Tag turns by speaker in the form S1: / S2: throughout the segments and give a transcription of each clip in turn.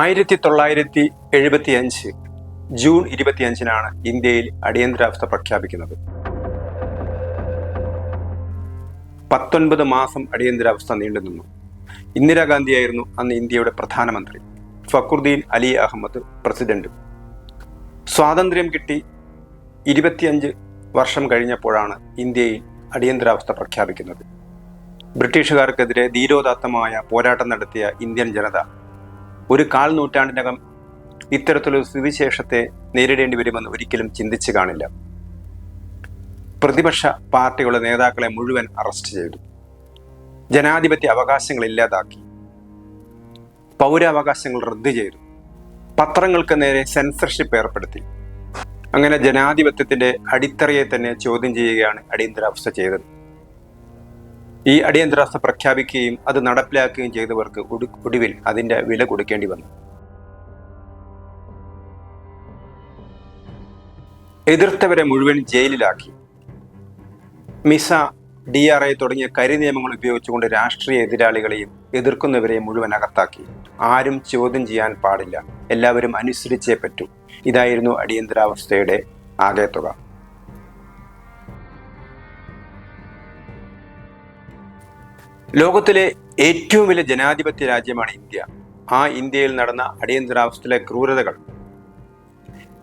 S1: ആയിരത്തി തൊള്ളായിരത്തി എഴുപത്തി അഞ്ച് ജൂൺ ഇരുപത്തിയഞ്ചിനാണ് ഇന്ത്യയിൽ അടിയന്തരാവസ്ഥ പ്രഖ്യാപിക്കുന്നത്. പത്തൊൻപത് മാസം അടിയന്തരാവസ്ഥ നീണ്ടുനിന്നു ഇന്ദിരാഗാന്ധിയായിരുന്നു അന്ന് ഇന്ത്യയുടെ പ്രധാനമന്ത്രി. ഫക്രുദ്ദീൻ അലി അഹമ്മദ് പ്രസിഡന്റ്. സ്വാതന്ത്ര്യം കിട്ടി ഇരുപത്തിയഞ്ച് വർഷം കഴിഞ്ഞപ്പോഴാണ് ഇന്ത്യയിൽ അടിയന്തരാവസ്ഥ പ്രഖ്യാപിക്കുന്നത്. ബ്രിട്ടീഷുകാർക്കെതിരെ ധീരോദാത്തമായ പോരാട്ടം നടത്തിയ ഇന്ത്യൻ ജനത ഒരു കാൽ നൂറ്റാണ്ടിനകം ഇത്തരത്തിലൊരു സ്ഥിതിശേഷത്തെ നേരിടേണ്ടി വരുമെന്ന് ഒരിക്കലും ചിന്തിച്ചു കാണില്ല. പ്രതിപക്ഷ പാർട്ടികളുടെ നേതാക്കളെ മുഴുവൻ അറസ്റ്റ് ചെയ്തു. ജനാധിപത്യ അവകാശങ്ങൾ ഇല്ലാതാക്കി. പൗരാവകാശങ്ങൾ റദ്ദു ചെയ്തു. പത്രങ്ങൾക്ക് നേരെ സെൻസർഷിപ്പ് ഏർപ്പെടുത്തി. അങ്ങനെ ജനാധിപത്യത്തിന്റെ അടിത്തറയെ തന്നെ ചോദ്യം ചെയ്യുകയാണ് അടിയന്തരാവസ്ഥ ചെയ്തത്. ഈ അടിയന്തരാവസ്ഥ പ്രഖ്യാപിക്കുകയും അത് നടപ്പിലാക്കുകയും ചെയ്തവർക്ക് ഒടു- ഒടുവിൽ അതിന്റെ വില കൊടുക്കേണ്ടി വന്നു. എതിർത്തവരെ മുഴുവൻ ജയിലിലാക്കി. മിസ ഡി ആർ ഐ തുടങ്ങിയ കരി നിയമങ്ങൾ ഉപയോഗിച്ചുകൊണ്ട് രാഷ്ട്രീയ എതിരാളികളെയും എതിർക്കുന്നവരെയും മുഴുവൻ അകത്താക്കി. ആരും ചോദ്യം ചെയ്യാൻ പാടില്ല. എല്ലാവരും അനുസരിച്ചേ പറ്റൂ. ഇതായിരുന്നു അടിയന്തരാവസ്ഥയുടെ ആകെത്തുക. ലോകത്തിലെ ഏറ്റവും വലിയ ജനാധിപത്യ രാജ്യമാണ് ഇന്ത്യ. ആ ഇന്ത്യയിൽ നടന്ന അടിയന്തരാവസ്ഥയിലെ ക്രൂരതകൾ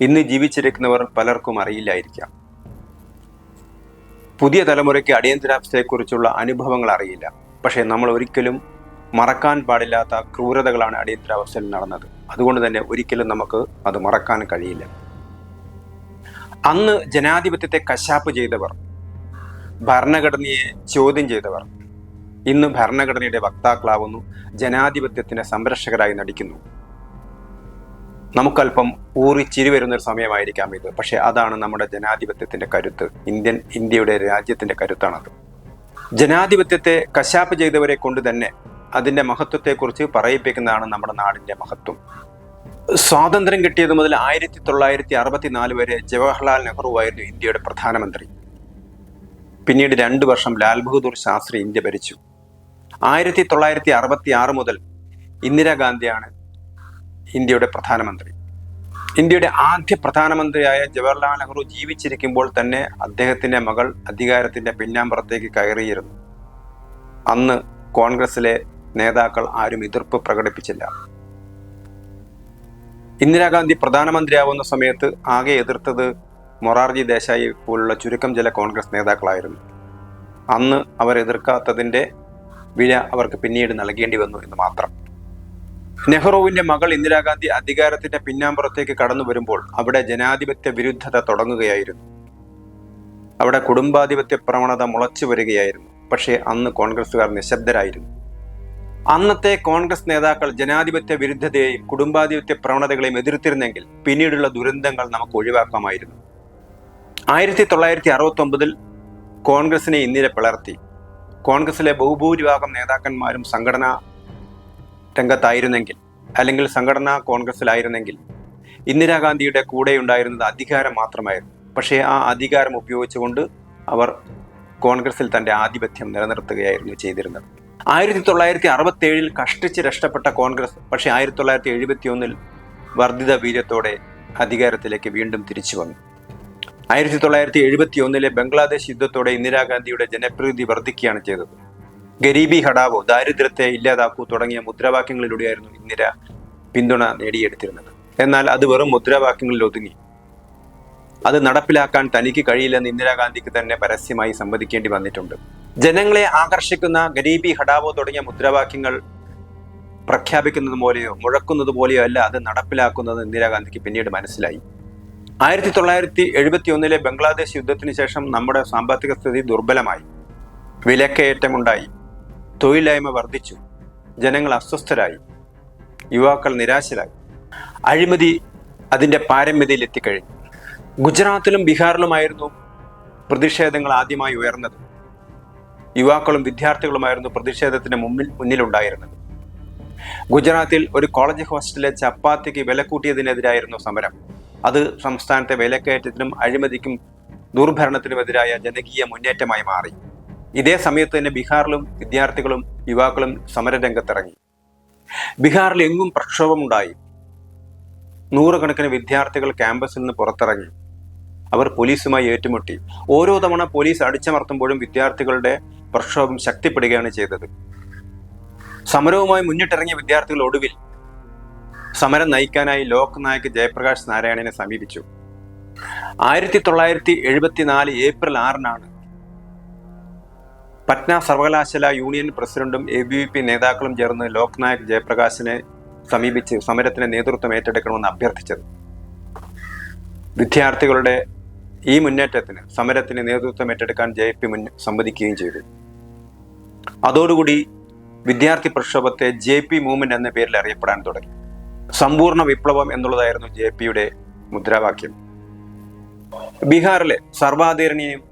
S1: ഇന്ന് ജീവിച്ചിരിക്കുന്നവർ പലർക്കും അറിയില്ലായിരിക്കാം. പുതിയ തലമുറയ്ക്ക് അടിയന്തരാവസ്ഥയെക്കുറിച്ചുള്ള അനുഭവങ്ങൾ അറിയില്ല. പക്ഷേ നമ്മൾ ഒരിക്കലും മറക്കാൻ പാടില്ലാത്ത ക്രൂരതകളാണ് അടിയന്തരാവസ്ഥയിൽ നടന്നത്. അതുകൊണ്ട് തന്നെ ഒരിക്കലും നമുക്ക് അത് മറക്കാൻ കഴിയില്ല. അന്ന് ജനാധിപത്യത്തെ കശാപ്പ് ചെയ്തവർ ഭരണഘടനയെ ചോദ്യം ചെയ്തവർ ഇന്ന് ഭരണഘടനയുടെ വക്താക്കളാവുന്നു ജനാധിപത്യത്തിന്റെ സംരക്ഷകരായി നടിക്കുന്നു. നമുക്കല്പം ഊറി ചിരി വരുന്ന ഒരു സമയമായിരിക്കാം ഇത് പക്ഷെ അതാണ് നമ്മുടെ ജനാധിപത്യത്തിന്റെ കരുത്ത്. ഇന്ത്യൻ ഇന്ത്യയുടെ രാജ്യത്തിന്റെ കരുത്താണത്. ജനാധിപത്യത്തെ കശാപ്പ് ചെയ്തവരെ കൊണ്ട് തന്നെ അതിന്റെ മഹത്വത്തെക്കുറിച്ച് പറയിപ്പിക്കുന്നതാണ് നമ്മുടെ നാടിന്റെ മഹത്വം. സ്വാതന്ത്ര്യം കിട്ടിയത് മുതൽ ആയിരത്തി തൊള്ളായിരത്തി അറുപത്തിനാല് വരെ ജവഹർലാൽ നെഹ്റു ആയിരുന്നു ഇന്ത്യയുടെ പ്രധാനമന്ത്രി. പിന്നീട് രണ്ടു വർഷം ലാൽ ബഹദൂർ ശാസ്ത്രി ഇന്ത്യ ഭരിച്ചു. ആയിരത്തി തൊള്ളായിരത്തി അറുപത്തി ആറ് മുതൽ ഇന്ദിരാഗാന്ധിയാണ് ഇന്ത്യയുടെ പ്രധാനമന്ത്രി. ഇന്ത്യയുടെ ആദ്യ പ്രധാനമന്ത്രിയായ ജവഹർലാൽ നെഹ്റു ജീവിച്ചിരിക്കുമ്പോൾ തന്നെ അദ്ദേഹത്തിന്റെ മകൾ അധികാരത്തിന്റെ പിന്നാമ്പുറത്തേക്ക് കയറിയിരുന്നു. അന്ന് കോൺഗ്രസിലെ നേതാക്കൾ ആരും എതിർപ്പ് പ്രകടിപ്പിച്ചില്ല. ഇന്ദിരാഗാന്ധി പ്രധാനമന്ത്രിയാവുന്ന സമയത്ത് ആകെ എതിർത്തത് മൊറാർജി ദേശായി പോലുള്ള ചുരുക്കം ചില കോൺഗ്രസ് നേതാക്കളായിരുന്നു. അന്ന് അവർ എതിർക്കാത്തതിന്റെ വില അവർക്ക് പിന്നീട് നൽകേണ്ടി വന്നു എന്ന് മാത്രം. നെഹ്റുവിന്റെ മകൾ ഇന്ദിരാഗാന്ധി അധികാരത്തിന്റെ പിന്നാമ്പുറത്തേക്ക് കടന്നു വരുമ്പോൾ അവിടെ ജനാധിപത്യ വിരുദ്ധത തുടങ്ങുകയായിരുന്നു. അവിടെ കുടുംബാധിപത്യ പ്രവണത മുളച്ചു വരികയായിരുന്നു. പക്ഷേ അന്ന് കോൺഗ്രസുകാർ നിശബ്ദരായിരുന്നു. അന്നത്തെ കോൺഗ്രസ് നേതാക്കൾ ജനാധിപത്യ വിരുദ്ധതയെയും കുടുംബാധിപത്യ പ്രവണതകളെയും എതിർത്തിരുന്നെങ്കിൽ പിന്നീടുള്ള ദുരന്തങ്ങൾ നമുക്ക് ഒഴിവാക്കാമായിരുന്നു. ആയിരത്തി തൊള്ളായിരത്തി അറുപത്തി ഒമ്പതിൽ കോൺഗ്രസിനെ ഇന്ദിര പിളർത്തി. കോൺഗ്രസിലെ ബഹുഭൂരിഭാഗം നേതാക്കന്മാരും സംഘടനാ രംഗത്തായിരുന്നെങ്കിൽ അല്ലെങ്കിൽ സംഘടനാ കോൺഗ്രസിലായിരുന്നെങ്കിൽ ഇന്ദിരാഗാന്ധിയുടെ കൂടെ ഉണ്ടായിരുന്നത് അധികാരം മാത്രമായിരുന്നു. പക്ഷേ ആ അധികാരം ഉപയോഗിച്ചുകൊണ്ട് അവർ കോൺഗ്രസിൽ തന്റെ ആധിപത്യം നിലനിർത്തുകയായിരുന്നു ചെയ്തിരുന്നത്. ആയിരത്തി തൊള്ളായിരത്തി അറുപത്തി ഏഴിൽ കഷ്ടിച്ച് രക്ഷപ്പെട്ട കോൺഗ്രസ് പക്ഷേ ആയിരത്തി തൊള്ളായിരത്തി എഴുപത്തി ഒന്നിൽ വർദ്ധിത വീര്യത്തോടെ അധികാരത്തിലേക്ക് വീണ്ടും തിരിച്ചു വന്നു. ആയിരത്തി തൊള്ളായിരത്തി എഴുപത്തി ഒന്നിലെ ബംഗ്ലാദേശ് യുദ്ധത്തോടെ ഇന്ദിരാഗാന്ധിയുടെ ജനപ്രീതി വർദ്ധിക്കുകയാണ് ചെയ്തത്. ഗരീബി ഹടാവോ ദാരിദ്ര്യത്തെ ഇല്ലാതാക്കൂ തുടങ്ങിയ മുദ്രാവാക്യങ്ങളിലൂടെയായിരുന്നു ഇന്ദിര പിന്തുണ നേടിയെടുത്തിരുന്നത്. എന്നാൽ അത് വെറും മുദ്രാവാക്യങ്ങളിൽ ഒതുങ്ങി. അത് നടപ്പിലാക്കാൻ തനിക്ക് കഴിയില്ലെന്ന് ഇന്ദിരാഗാന്ധിക്ക് തന്നെ പരസ്യമായി സമ്മതിക്കേണ്ടി വന്നിട്ടുണ്ട്. ജനങ്ങളെ ആകർഷിക്കുന്ന ഗരീബി ഹടാവോ തുടങ്ങിയ മുദ്രാവാക്യങ്ങൾ പ്രഖ്യാപിക്കുന്നത് പോലെയോ മുഴക്കുന്നത് പോലെയോ അല്ല അത് നടപ്പിലാക്കുന്നത് ഇന്ദിരാഗാന്ധിക്ക് പിന്നീട് മനസ്സിലായി. ആയിരത്തി തൊള്ളായിരത്തി എഴുപത്തി ഒന്നിലെ ബംഗ്ലാദേശ് യുദ്ധത്തിന് ശേഷം നമ്മുടെ സാമ്പത്തിക സ്ഥിതി ദുർബലമായി. വിലക്കയറ്റമുണ്ടായി. തൊഴിലില്ലായ്മ വർദ്ധിച്ചു. ജനങ്ങൾ അസ്വസ്ഥരായി. യുവാക്കൾ നിരാശരായി. അഴിമതി അതിന്റെ പാരമ്യതയിൽ എത്തിക്കഴിഞ്ഞു. ഗുജറാത്തിലും ബീഹാറിലുമായിരുന്നു പ്രതിഷേധങ്ങൾ ആദ്യമായി ഉയർന്നത്. യുവാക്കളും വിദ്യാർത്ഥികളുമായിരുന്നു പ്രതിഷേധത്തിന് മുമ്പിൽ മുന്നിലുണ്ടായിരുന്നത്. ഗുജറാത്തിൽ ഒരു കോളേജ് ഹോസ്റ്റലിലെ ചപ്പാത്തിക്ക് വില കൂട്ടിയതിനെതിരായിരുന്നു സമരം. അത് സംസ്ഥാനത്തെ വിലക്കയറ്റത്തിനും അഴിമതിക്കും ദുർഭരണത്തിനുമെതിരായ ജനകീയ മുന്നേറ്റമായി മാറി. ഇതേ സമയത്ത് തന്നെ ബീഹാറിലും വിദ്യാർത്ഥികളും യുവാക്കളും സമരരംഗത്തിറങ്ങി. ബീഹാറിൽ എങ്ങും പ്രക്ഷോഭമുണ്ടായി. നൂറുകണക്കിന് വിദ്യാർത്ഥികൾ ക്യാമ്പസിൽ നിന്ന് പുറത്തിറങ്ങി. അവർ പോലീസുമായി ഏറ്റുമുട്ടി. ഓരോ തവണ പോലീസ് അടിച്ചമർത്തുമ്പോഴും വിദ്യാർത്ഥികളുടെ പ്രക്ഷോഭം ശക്തിപ്പെടുകയാണ് ചെയ്തത്. സമരവുമായി മുന്നിട്ടിറങ്ങിയ വിദ്യാർത്ഥികൾ ഒടുവിൽ സമരം നയിക്കാനായി ലോക് നായക് ജയപ്രകാശ് നാരായണനെ സമീപിച്ചു. ആയിരത്തി തൊള്ളായിരത്തി എഴുപത്തിനാല് ഏപ്രിൽ ആറിനാണ് പറ്റ്ന സർവകലാശാല യൂണിയൻ പ്രസിഡന്റും എ ബി വി പി നേതാക്കളും ചേർന്ന് ലോക് നായക് ജയപ്രകാശിനെ സമീപിച്ച് സമരത്തിന് നേതൃത്വം ഏറ്റെടുക്കണമെന്ന് അഭ്യർത്ഥിച്ചത്. വിദ്യാർത്ഥികളുടെ ഈ മുന്നേറ്റത്തിന് സമരത്തിന് നേതൃത്വം ഏറ്റെടുക്കാൻ ജെ പി മുൻ സമ്മതിക്കുകയും ചെയ്തു. അതോടുകൂടി വിദ്യാർത്ഥി പ്രക്ഷോഭത്തെ ജെ പി മൂവ്മെന്റ് എന്ന പേരിൽ അറിയപ്പെടാൻ തുടങ്ങി. സമ്പൂർണ വിപ്ലവം എന്നുള്ളതായിരുന്നു ജെ പിയുടെ മുദ്രാവാക്യം. ബീഹാറിലെ സർവാധീരണിയും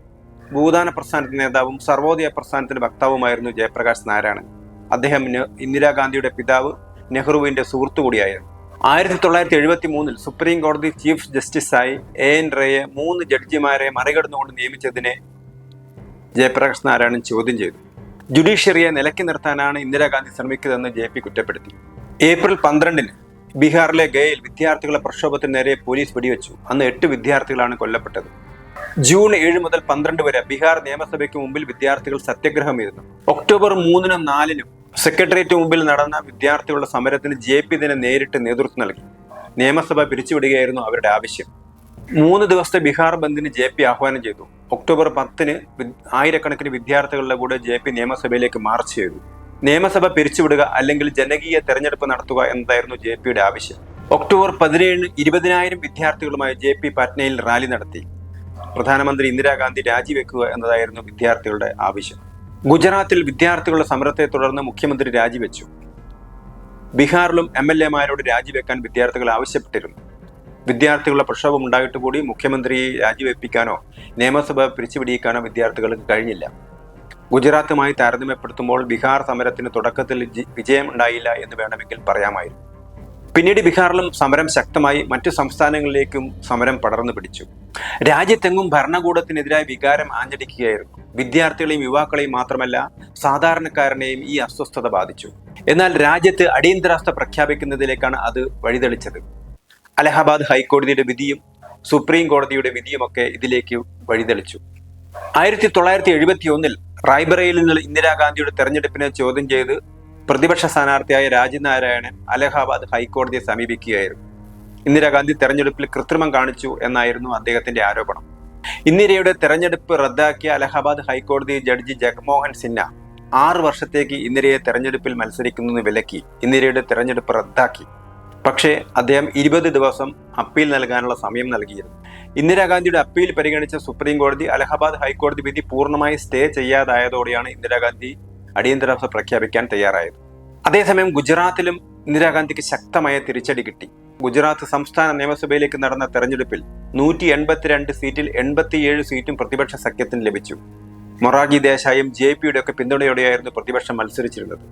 S1: ഭൂദാന പ്രസ്ഥാനത്തിന്റെ നേതാവും സർവോദയ പ്രസ്ഥാനത്തിന്റെ വക്താവുമായിരുന്നു ജയപ്രകാശ് നാരായണൻ. അദ്ദേഹം ഇന്ദിരാഗാന്ധിയുടെ പിതാവ് നെഹ്റുവിന്റെ സുഹൃത്തു കൂടിയായിരുന്നു ആയിരത്തി തൊള്ളായിരത്തി എഴുപത്തി മൂന്നിൽ സുപ്രീം കോടതി ചീഫ് ജസ്റ്റിസായി എ എൻ റേയെ മൂന്ന് ജഡ്ജിമാരെ മറികടന്നുകൊണ്ട് നിയമിച്ചതിനെ ജയപ്രകാശ് നാരായണൻ ചോദ്യം ചെയ്തു. ജുഡീഷ്യറിയെ നിലക്കി നിർത്താനാണ് ഇന്ദിരാഗാന്ധി ശ്രമിക്കുന്നതെന്ന് ജെ പി കുറ്റപ്പെടുത്തി. ഏപ്രിൽ പന്ത്രണ്ടിന് ബീഹാറിലെ ഗയയിൽ വിദ്യാർത്ഥികളെ പ്രക്ഷോഭത്തിന് നേരെ പോലീസ് വെടിവെച്ചു. അന്ന് എട്ട് വിദ്യാർത്ഥികളാണ് കൊല്ലപ്പെട്ടത്. ജൂൺ ഏഴ് മുതൽ പന്ത്രണ്ട് വരെ ബീഹാർ നിയമസഭയ്ക്ക് മുമ്പിൽ വിദ്യാർത്ഥികൾ സത്യഗ്രഹം ഇരുന്നു ഒക്ടോബർ മൂന്നിനും നാലിനും സെക്രട്ടേറിയറ്റ് മുമ്പിൽ നടന്ന വിദ്യാർത്ഥികളുടെ സമരത്തിന് ജെ പി ഇതിനെ നേരിട്ട് നേതൃത്വം നൽകി. നിയമസഭ പിരിച്ചുവിടുകയായിരുന്നു അവരുടെ ആവശ്യം. മൂന്ന് ദിവസത്തെ ബീഹാർ ബന്ദിന് ജെ പി ആഹ്വാനം ചെയ്തു. ഒക്ടോബർ പത്തിന് ആയിരക്കണക്കിന് വിദ്യാർത്ഥികളുടെ കൂടെ ജെ പി നിയമസഭയിലേക്ക് മാർച്ച് ചെയ്തു. നിയമസഭ പിരിച്ചുവിടുക അല്ലെങ്കിൽ ജനകീയ തെരഞ്ഞെടുപ്പ് നടത്തുക എന്നതായിരുന്നു ജെ പിയുടെ ആവശ്യം. ഒക്ടോബർ പതിനേഴിന് ഇരുപതിനായിരം വിദ്യാർത്ഥികളുമായി ജെ പി പാറ്റ്നയിൽ റാലി നടത്തി. പ്രധാനമന്ത്രി ഇന്ദിരാഗാന്ധി രാജിവെക്കുക എന്നതായിരുന്നു വിദ്യാർത്ഥികളുടെ ആവശ്യം. ഗുജറാത്തിൽ വിദ്യാർത്ഥികളുടെ സമരത്തെ തുടർന്ന് മുഖ്യമന്ത്രി രാജിവെച്ചു. ബീഹാറിലും എം എൽ എമാരോട് രാജിവെക്കാൻ വിദ്യാർത്ഥികൾ ആവശ്യപ്പെട്ടിരുന്നു. വിദ്യാർത്ഥികളുടെ പ്രക്ഷോഭം ഉണ്ടായിട്ട് കൂടി മുഖ്യമന്ത്രിയെ രാജിവെപ്പിക്കാനോ നിയമസഭ പിരിച്ചുപിടിയിക്കാനോ വിദ്യാർത്ഥികൾക്ക് കഴിഞ്ഞില്ല. ഗുജറാത്തുമായി താരതമ്യപ്പെടുത്തുമ്പോൾ ബീഹാർ സമരത്തിന് തുടക്കത്തിൽ വിജയം ഉണ്ടായില്ല എന്ന് വേണമെങ്കിൽ പറയാമായിരുന്നു. പിന്നീട് ബീഹാറിലും സമരം ശക്തമായി മറ്റു സംസ്ഥാനങ്ങളിലേക്കും സമരം പടർന്നു പിടിച്ചു. രാജ്യത്തെങ്ങും ഭരണകൂടത്തിനെതിരായ വികാരം ആഞ്ഞടിക്കുകയായിരുന്നു. വിദ്യാർത്ഥികളെയും യുവാക്കളെയും മാത്രമല്ല സാധാരണക്കാരനെയും ഈ അസ്വസ്ഥത ബാധിച്ചു. എന്നാൽ രാജ്യത്ത് അടിയന്തരാവസ്ഥ പ്രഖ്യാപിക്കുന്നതിലേക്കാണ് അത് വഴിതെളിച്ചത്. അലഹബാദ് ഹൈക്കോടതിയുടെ വിധിയും സുപ്രീം കോടതിയുടെ വിധിയുമൊക്കെ ഇതിലേക്ക് വഴിതെളിച്ചു. ആയിരത്തി തൊള്ളായിരത്തി എഴുപത്തി ഒന്നിൽ റായ്ബറയിൽ നിന്ന് ഇന്ദിരാഗാന്ധിയുടെ തെരഞ്ഞെടുപ്പിനെ ചോദ്യം ചെയ്ത് പ്രതിപക്ഷ സ്ഥാനാർത്ഥിയായ രാജ്നാരായണൻ അലഹാബാദ് ഹൈക്കോടതിയെ സമീപിക്കുകയായിരുന്നു. ഇന്ദിരാഗാന്ധി തെരഞ്ഞെടുപ്പിൽ കൃത്രിമം കാണിച്ചു എന്നായിരുന്നു അദ്ദേഹത്തിന്റെ ആരോപണം. ഇന്ദിരയുടെ തെരഞ്ഞെടുപ്പ് റദ്ദാക്കിയ അലഹാബാദ് ഹൈക്കോടതി ജഡ്ജി ജഗ്മോഹൻ സിൻഹ ആറു വർഷത്തേക്ക് ഇന്ദിരയെ തെരഞ്ഞെടുപ്പിൽ മത്സരിക്കുന്നത് വിലക്കി ഇന്ദിരയുടെ തെരഞ്ഞെടുപ്പ് റദ്ദാക്കി. പക്ഷേ അദ്ദേഹം ഇരുപത് ദിവസം അപ്പീൽ നൽകാനുള്ള സമയം നൽകിയിരുന്നു. ഇന്ദിരാഗാന്ധിയുടെ അപ്പീൽ പരിഗണിച്ച സുപ്രീം കോടതി അലഹബാദ് ഹൈക്കോടതി വിധി പൂർണമായി സ്റ്റേ ചെയ്യാതായതോടെയാണ് ഇന്ദിരാഗാന്ധി അടിയന്തരാവസ്ഥ പ്രഖ്യാപിക്കാൻ തയ്യാറായത്. അതേസമയം ഗുജറാത്തിലും ഇന്ദിരാഗാന്ധിക്ക് ശക്തമായ തിരിച്ചടി കിട്ടി. ഗുജറാത്ത് സംസ്ഥാന നിയമസഭയിലേക്ക് നടന്ന തെരഞ്ഞെടുപ്പിൽ നൂറ്റി എൺപത്തിരണ്ട് സീറ്റിൽ എൺപത്തിയേഴ് സീറ്റും പ്രതിപക്ഷ സഖ്യത്തിന് ലഭിച്ചു. മൊറാഗി ദേശായും ജെ പിയുടെ ഒക്കെ പിന്തുണയോടെയായിരുന്നു പ്രതിപക്ഷം മത്സരിച്ചിരുന്നത്.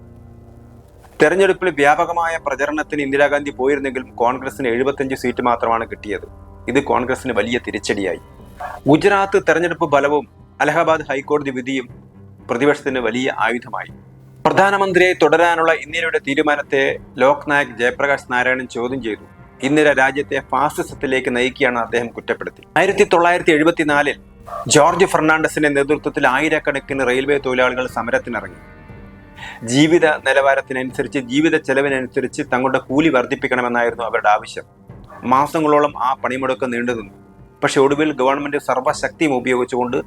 S1: തെരഞ്ഞെടുപ്പിൽ വ്യാപകമായ പ്രചരണത്തിന് ഇന്ദിരാഗാന്ധി പോയിരുന്നെങ്കിലും കോൺഗ്രസിന് എഴുപത്തിയഞ്ച് സീറ്റ് മാത്രമാണ് കിട്ടിയത്. ഇത് കോൺഗ്രസിന് വലിയ തിരിച്ചടിയായി. ഗുജറാത്ത് തെരഞ്ഞെടുപ്പ് ഫലവും അലഹബാദ് ഹൈക്കോടതി വിധിയും പ്രതിപക്ഷത്തിന് വലിയ ആയുധമായി. പ്രധാനമന്ത്രിയെ തുടരാനുള്ള ഇന്ത്യയുടെ തീരുമാനത്തെ ലോക് നായക് ജയപ്രകാശ് നാരായണൻ ചോദ്യം ചെയ്തു. ഇന്ദിര രാജ്യത്തെ ഫാസിസത്തിലേക്ക് നയിക്കുകയാണ് അദ്ദേഹം കുറ്റപ്പെടുത്തി ആയിരത്തി തൊള്ളായിരത്തി എഴുപത്തിനാലിൽ ജോർജ് ഫെർണാണ്ടസിന്റെ നേതൃത്വത്തിൽ ആയിരക്കണക്കിന് റെയിൽവേ തൊഴിലാളികൾ സമരത്തിനിറങ്ങി. ജീവിത നിലവാരത്തിനനുസരിച്ച് ജീവിത ചെലവിനനുസരിച്ച് തങ്ങളുടെ കൂലി വർദ്ധിപ്പിക്കണമെന്നായിരുന്നു അവരുടെ ആവശ്യം. മാസങ്ങളോളം ആ പണിമുടക്ക് നീണ്ടുനിന്നു പക്ഷെ ഒടുവിൽ ഗവൺമെന്റ് സർവശക്തിയും ഉപയോഗിച്ചുകൊണ്ട്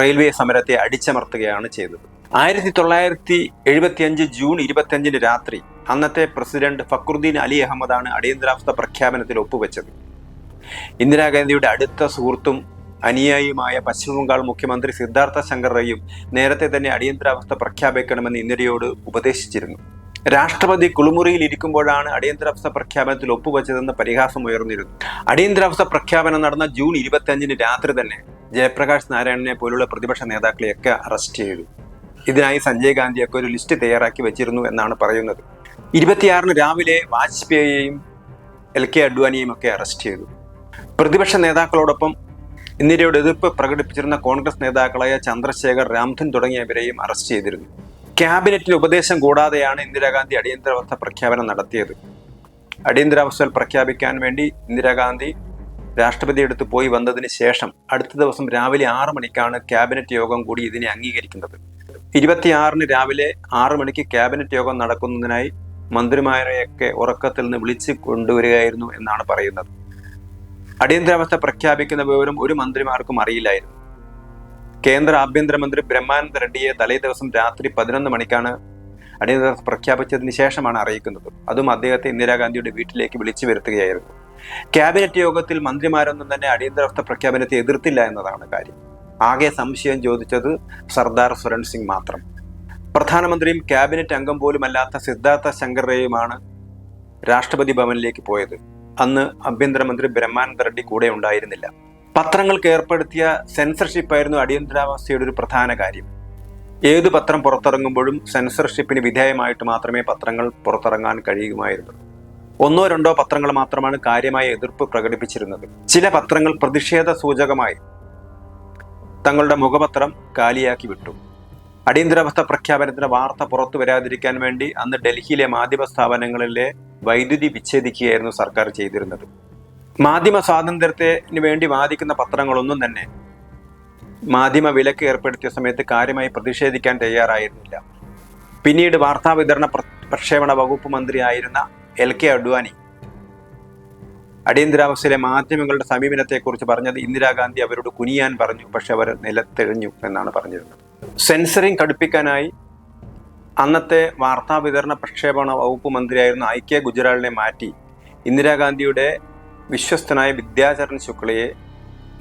S1: റെയിൽവേ സമരത്തെ അടിച്ചമർത്തുകയാണ് ചെയ്തത്. ആയിരത്തി തൊള്ളായിരത്തി എഴുപത്തിയഞ്ച് ജൂൺ ഇരുപത്തിയഞ്ചിന് രാത്രി അന്നത്തെ പ്രസിഡന്റ് ഫക്രുദ്ദീൻ അലി അഹമ്മദാണ് അടിയന്തരാവസ്ഥ പ്രഖ്യാപനത്തിൽ ഒപ്പുവെച്ചത്. ഇന്ദിരാഗാന്ധിയുടെ അടുത്ത സുഹൃത്തും അനുയായിയുമായ പശ്ചിമബംഗാൾ മുഖ്യമന്ത്രി സിദ്ധാർത്ഥ ശങ്കർ റയ്യും നേരത്തെ തന്നെ അടിയന്തരാവസ്ഥ പ്രഖ്യാപിക്കണമെന്ന് ഇന്ദിരയോട് ഉപദേശിച്ചിരുന്നു. രാഷ്ട്രപതി കുളിമുറിയിൽ ഇരിക്കുമ്പോഴാണ് അടിയന്തരാവസ്ഥ പ്രഖ്യാപനത്തിൽ ഒപ്പുവെച്ചതെന്ന് പരിഹാസം ഉയർന്നിരുന്നു. അടിയന്തരാവസ്ഥ പ്രഖ്യാപനം നടന്ന ജൂൺ ഇരുപത്തിയഞ്ചിന് രാത്രി തന്നെ ജയപ്രകാശ് നാരായണനെ പോലുള്ള പ്രതിപക്ഷ നേതാക്കളെയൊക്കെ അറസ്റ്റ് ചെയ്തു. ഇതിനായി സഞ്ജയ് ഗാന്ധിയൊക്കെ ഒരു ലിസ്റ്റ് തയ്യാറാക്കി വെച്ചിരുന്നു എന്നാണ് പറയുന്നത്. ഇരുപത്തിയാറിന് രാവിലെ വാജ്പേയിയെയും എൽ കെ അഡ്വാനിയെയും ഒക്കെ അറസ്റ്റ് ചെയ്തു. പ്രതിപക്ഷ നേതാക്കളോടൊപ്പം ഇന്ദിരയുടെ എതിർപ്പ് പ്രകടിപ്പിച്ചിരുന്ന കോൺഗ്രസ് നേതാക്കളായ ചന്ദ്രശേഖർ രാംധൻ തുടങ്ങിയവരെയും അറസ്റ്റ് ചെയ്തിരുന്നു. ക്യാബിനറ്റിന് ഉപദേശം കൂടാതെയാണ് ഇന്ദിരാഗാന്ധി അടിയന്തരാവസ്ഥ പ്രഖ്യാപനം നടത്തിയത്. അടിയന്തരാവസ്ഥ പ്രഖ്യാപിക്കാൻ വേണ്ടി ഇന്ദിരാഗാന്ധി രാഷ്ട്രപതി അടുത്ത് പോയി വന്നതിന് ശേഷം അടുത്ത ദിവസം രാവിലെ ആറ് മണിക്കാണ് ക്യാബിനറ്റ് യോഗം കൂടി ഇതിനെ അംഗീകരിക്കുന്നത്. ഇരുപത്തിയാറിന് രാവിലെ ആറ് മണിക്ക് ക്യാബിനറ്റ് യോഗം നടക്കുന്നതിനായി മന്ത്രിമാരെയൊക്കെ ഉറക്കത്തിൽ നിന്ന് വിളിച്ചു കൊണ്ടുവരികയായിരുന്നു എന്നാണ് പറയുന്നത്. അടിയന്തരാവസ്ഥ പ്രഖ്യാപിക്കുന്ന വിവരം ഒരു മന്ത്രിമാർക്കും അറിയില്ലായിരുന്നു. കേന്ദ്ര ആഭ്യന്തരമന്ത്രി ബ്രഹ്മാനന്ദ റെഡ്ഡിയെ തലേ ദിവസം രാത്രി പതിനൊന്ന് മണിക്കാണ് അടിയന്തര പ്രഖ്യാപിച്ചതിന് ശേഷമാണ് അറിയിക്കുന്നത്. അതും അദ്ദേഹത്തെ ഇന്ദിരാഗാന്ധിയുടെ വീട്ടിലേക്ക് വിളിച്ചു വരുത്തുകയായിരുന്നു. ക്യാബിനറ്റ് യോഗത്തിൽ മന്ത്രിമാരൊന്നും തന്നെ അടിയന്തരാവസ്ഥ പ്രഖ്യാപനത്തെ എതിർത്തില്ല എന്നതാണ് കാര്യം. ആകെ സംശയം ചോദിച്ചത് സർദാർ സുരൺ സിംഗ് മാത്രം. പ്രധാനമന്ത്രിയും ക്യാബിനറ്റ് അംഗം പോലുമല്ലാത്ത സിദ്ധാർത്ഥ ശങ്കർ റേയുമാണ് രാഷ്ട്രപതി ഭവനിലേക്ക് പോയത്. അന്ന് ആഭ്യന്തരമന്ത്രി ബ്രഹ്മാനന്ദ റെഡ്ഡി കൂടെ ഉണ്ടായിരുന്നില്ല. പത്രങ്ങൾക്ക് ഏർപ്പെടുത്തിയ സെൻസർഷിപ്പായിരുന്നു അടിയന്തരാവസ്ഥയുടെ ഒരു പ്രധാന കാര്യം. ഏത് പത്രം പുറത്തിറങ്ങുമ്പോഴും സെൻസർഷിപ്പിന് വിധേയമായിട്ട് മാത്രമേ പത്രങ്ങൾ പുറത്തിറങ്ങാൻ കഴിയുമായിരുന്നു. ഒന്നോ രണ്ടോ പത്രങ്ങൾ മാത്രമാണ് കാര്യമായ എതിർപ്പ് പ്രകടിപ്പിച്ചിരുന്നത്. ചില പത്രങ്ങൾ പ്രതിഷേധ സൂചകമായി തങ്ങളുടെ മുഖപത്രം കാലിയാക്കി വിട്ടു. അടിയന്തരാവസ്ഥ പ്രഖ്യാപനത്തിന്റെ വാർത്ത പുറത്തു വരാതിരിക്കാൻ വേണ്ടി അന്ന് ഡൽഹിയിലെ മാധ്യമ സ്ഥാപനങ്ങളിലെ വൈദ്യുതി വിച്ഛേദിക്കുകയായിരുന്നു സർക്കാർ ചെയ്തിരുന്നത്. മാധ്യമ സ്വാതന്ത്ര്യത്തിന് വേണ്ടി വാദിക്കുന്ന പത്രങ്ങളൊന്നും തന്നെ മാധ്യമ വിലക്ക് ഏർപ്പെടുത്തിയ സമയത്ത് കാര്യമായി പ്രതിഷേധിക്കാൻ തയ്യാറായിരുന്നില്ല. പിന്നീട് വാർത്താ വിതരണ പ്രക്ഷേപണ വകുപ്പ് മന്ത്രിയായിരുന്ന എൽ കെ അഡ്വാനി അടിയന്തരാവസ്ഥയിലെ മാധ്യമങ്ങളുടെ സമീപനത്തെക്കുറിച്ച് പറഞ്ഞത് ഇന്ദിരാഗാന്ധി അവരോട് കുനിയാൻ പറഞ്ഞു പക്ഷെ അവർ നിലത്തെഴിഞ്ഞു എന്നാണ് പറഞ്ഞിരുന്നത്. സെൻസറിങ് കടുപ്പിക്കാനായി അന്നത്തെ വാർത്താ വിതരണ പ്രക്ഷേപണ വകുപ്പ് മന്ത്രിയായിരുന്ന ഐ കെ ഗുജറാളിനെ മാറ്റി ഇന്ദിരാഗാന്ധിയുടെ വിശ്വസ്തനായ വിദ്യാചരൺ ശുക്ലയെ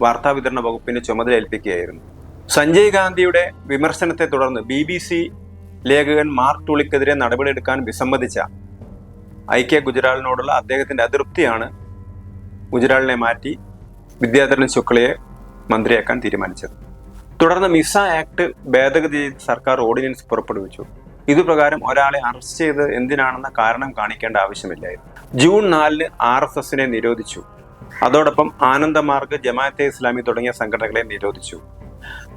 S1: വാർത്താ വിതരണ വകുപ്പിന് ചുമതല ഏൽപ്പിക്കുകയായിരുന്നു. സഞ്ജയ് ഗാന്ധിയുടെ വിമർശനത്തെ തുടർന്ന് ബി ബി സി ലേഖകൻ മാർക്ക് ടൂളിക്കെതിരെ നടപടിയെടുക്കാൻ വിസമ്മതിച്ച ഐ കെ ഗുജറാളിനോടുള്ള അദ്ദേഹത്തിന്റെ അതൃപ്തിയാണ് ഗുജറാളിനെ മാറ്റി വിദ്യാധരൻ ശുക്ലയെ മന്ത്രിയാക്കാൻ തീരുമാനിച്ചത്. തുടർന്ന് മിസ ആക്ട് ഭേദഗതി സർക്കാർ ഓർഡിനൻസ് പുറപ്പെടുവിച്ചു. ഇതുപ്രകാരം ഒരാളെ അറസ്റ്റ് ചെയ്ത് എന്തിനാണെന്ന കാരണം കാണിക്കേണ്ട ആവശ്യമില്ലായിരുന്നു. ജൂൺ നാലിന് ആർ എസ് എസിനെ നിരോധിച്ചു. അതോടൊപ്പം ആനന്ദമാർഗ് ജമാഅത്തെ ഇസ്ലാമി തുടങ്ങിയ സംഘടനകളെ നിരോധിച്ചു.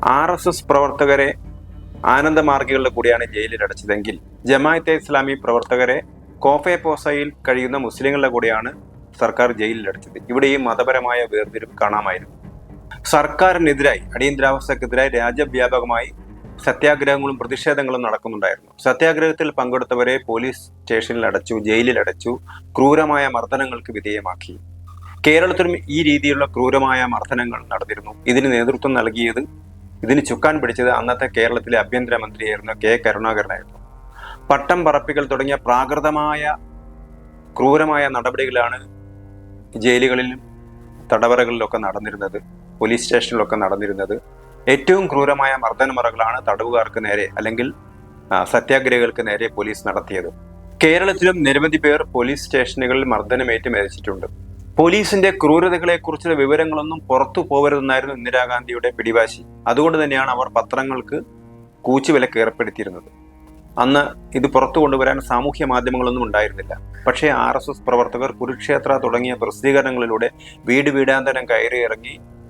S1: ആർ എസ് എസ് പ്രവർത്തകരെ ആനന്ദമാർഗികളുടെ കൂടിയാണ് ജയിലിൽ അടച്ചതെങ്കിൽ ജമാഅത്തെ ഇസ്ലാമി പ്രവർത്തകരെ കോഫെ പോസയിൽ കഴിയുന്ന മുസ്ലിങ്ങളുടെ കൂടിയാണ് സർക്കാർ ജയിലിൽ അടച്ചത്. ഇവിടെയും മതപരമായ വേർതിരിവ് കാണാമായിരുന്നു. സർക്കാരിനെതിരായി അടിയന്തരാവസ്ഥക്കെതിരായി രാജ്യവ്യാപകമായി സത്യാഗ്രഹങ്ങളും പ്രതിഷേധങ്ങളും നടക്കുന്നുണ്ടായിരുന്നു. സത്യാഗ്രഹത്തിൽ പങ്കെടുത്തവരെ പോലീസ് സ്റ്റേഷനിൽ അടച്ചു ജയിലിൽ അടച്ചു ക്രൂരമായ മർദ്ദനങ്ങൾക്ക് വിധേയമാക്കി. കേരളത്തിലും ഈ രീതിയിലുള്ള ക്രൂരമായ മർദ്ദനങ്ങൾ നടന്നിരുന്നു. ഇതിന് നേതൃത്വം നൽകിയത് ഇതിന് ചുക്കാൻ പിടിച്ചത് അന്നത്തെ കേരളത്തിലെ ആഭ്യന്തരമന്ത്രിയായിരുന്ന കെ. കരുണാകരനായിരുന്നു. പട്ടം പറപ്പിക്കൽ തുടങ്ങിയ പ്രാകൃതമായ ക്രൂരമായ നടപടികളാണ് ജയിലുകളിലും തടവറകളിലൊക്കെ നടന്നിരുന്നത് പോലീസ് സ്റ്റേഷനിലൊക്കെ നടന്നിരുന്നത്. ഏറ്റവും ക്രൂരമായ മർദ്ദനമുറകളാണ് തടവുകാർക്ക് നേരെ അല്ലെങ്കിൽ സത്യാഗ്രഹികൾക്ക് നേരെ പോലീസ് നടത്തിയത്. കേരളത്തിലും നിരവധി പേർ പോലീസ് സ്റ്റേഷനുകളിൽ മർദ്ദനമേറ്റ് മരിച്ചിട്ടുണ്ട്. പോലീസിന്റെ ക്രൂരതകളെക്കുറിച്ചുള്ള വിവരങ്ങളൊന്നും പുറത്തു പോകരുതെന്നായിരുന്നു ഇന്ദിരാഗാന്ധിയുടെ പിടിവാശി. അതുകൊണ്ട് തന്നെയാണ് അവർ പത്രങ്ങൾക്ക് കൂച്ചുവിലക്ക് ഏർപ്പെടുത്തിയിരുന്നത്. അന്ന് ഇത് പുറത്തു കൊണ്ടുവരാൻ സാമൂഹ്യ മാധ്യമങ്ങളൊന്നും ഉണ്ടായിരുന്നില്ല. പക്ഷേ ആർ എസ് എസ് പ്രവർത്തകർ കുരുക്ഷേത്ര തുടങ്ങിയ പ്രസിദ്ധീകരണങ്ങളിലൂടെ വീട് വീടാന്തരം കയറി ഇറങ്ങി ആ,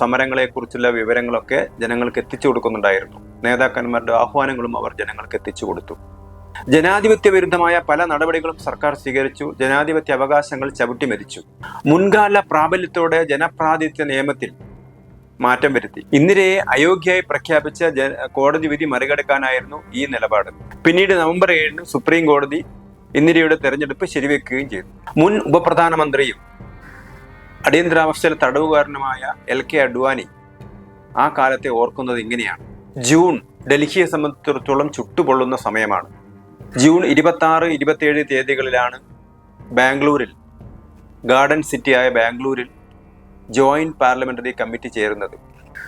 S1: സമരങ്ങളെക്കുറിച്ചുള്ള വിവരങ്ങളൊക്കെ ജനങ്ങൾക്ക് എത്തിച്ചു കൊടുക്കുന്നുണ്ടായിരുന്നു. നേതാക്കന്മാരുടെ ആഹ്വാനങ്ങളും അവർ ജനങ്ങൾക്ക് എത്തിച്ചു കൊടുത്തു. ജനാധിപത്യ വിരുദ്ധമായ പല നടപടികളും സർക്കാർ സ്വീകരിച്ചു. ജനാധിപത്യ അവകാശങ്ങൾ ചവിട്ടിമെതിച്ചു മുൻകാല പ്രാബല്യത്തോടെ ജനപ്രാതിനിധ്യ നിയമത്തിൽ മാറ്റം വരുത്തി. ഇന്ദിരയെ അയോഗ്യയായി പ്രഖ്യാപിച്ച കോടതി വിധി മറികടക്കാനായിരുന്നു ഈ നിലപാട്. പിന്നീട് നവംബർ ഏഴിന് സുപ്രീം കോടതി ഇന്ദിരയുടെ തെരഞ്ഞെടുപ്പ് ശരിവെക്കുകയും ചെയ്തു. മുൻ ഉപപ്രധാനമന്ത്രിയും അടിയന്തരാവസ്ഥയിൽ തടവുകാരനുമായ എൽ കെ അഡ്വാനി ആ കാലത്തെ ഓർക്കുന്നത് ഇങ്ങനെയാണ്. ജൂൺ ഡൽഹിയെ സംബന്ധിച്ചിടത്തോളം ചുട്ടുപൊള്ളുന്ന സമയമാണ്. ജൂൺ ഇരുപത്തി ആറ് ഇരുപത്തിയേഴ് തീയതികളിലാണ് ബാംഗ്ലൂരിൽ ഗാർഡൻ സിറ്റിയായ ബാംഗ്ലൂരിൽ ജോയിന്റ് പാർലമെന്ററി കമ്മിറ്റി ചേരുന്നത്.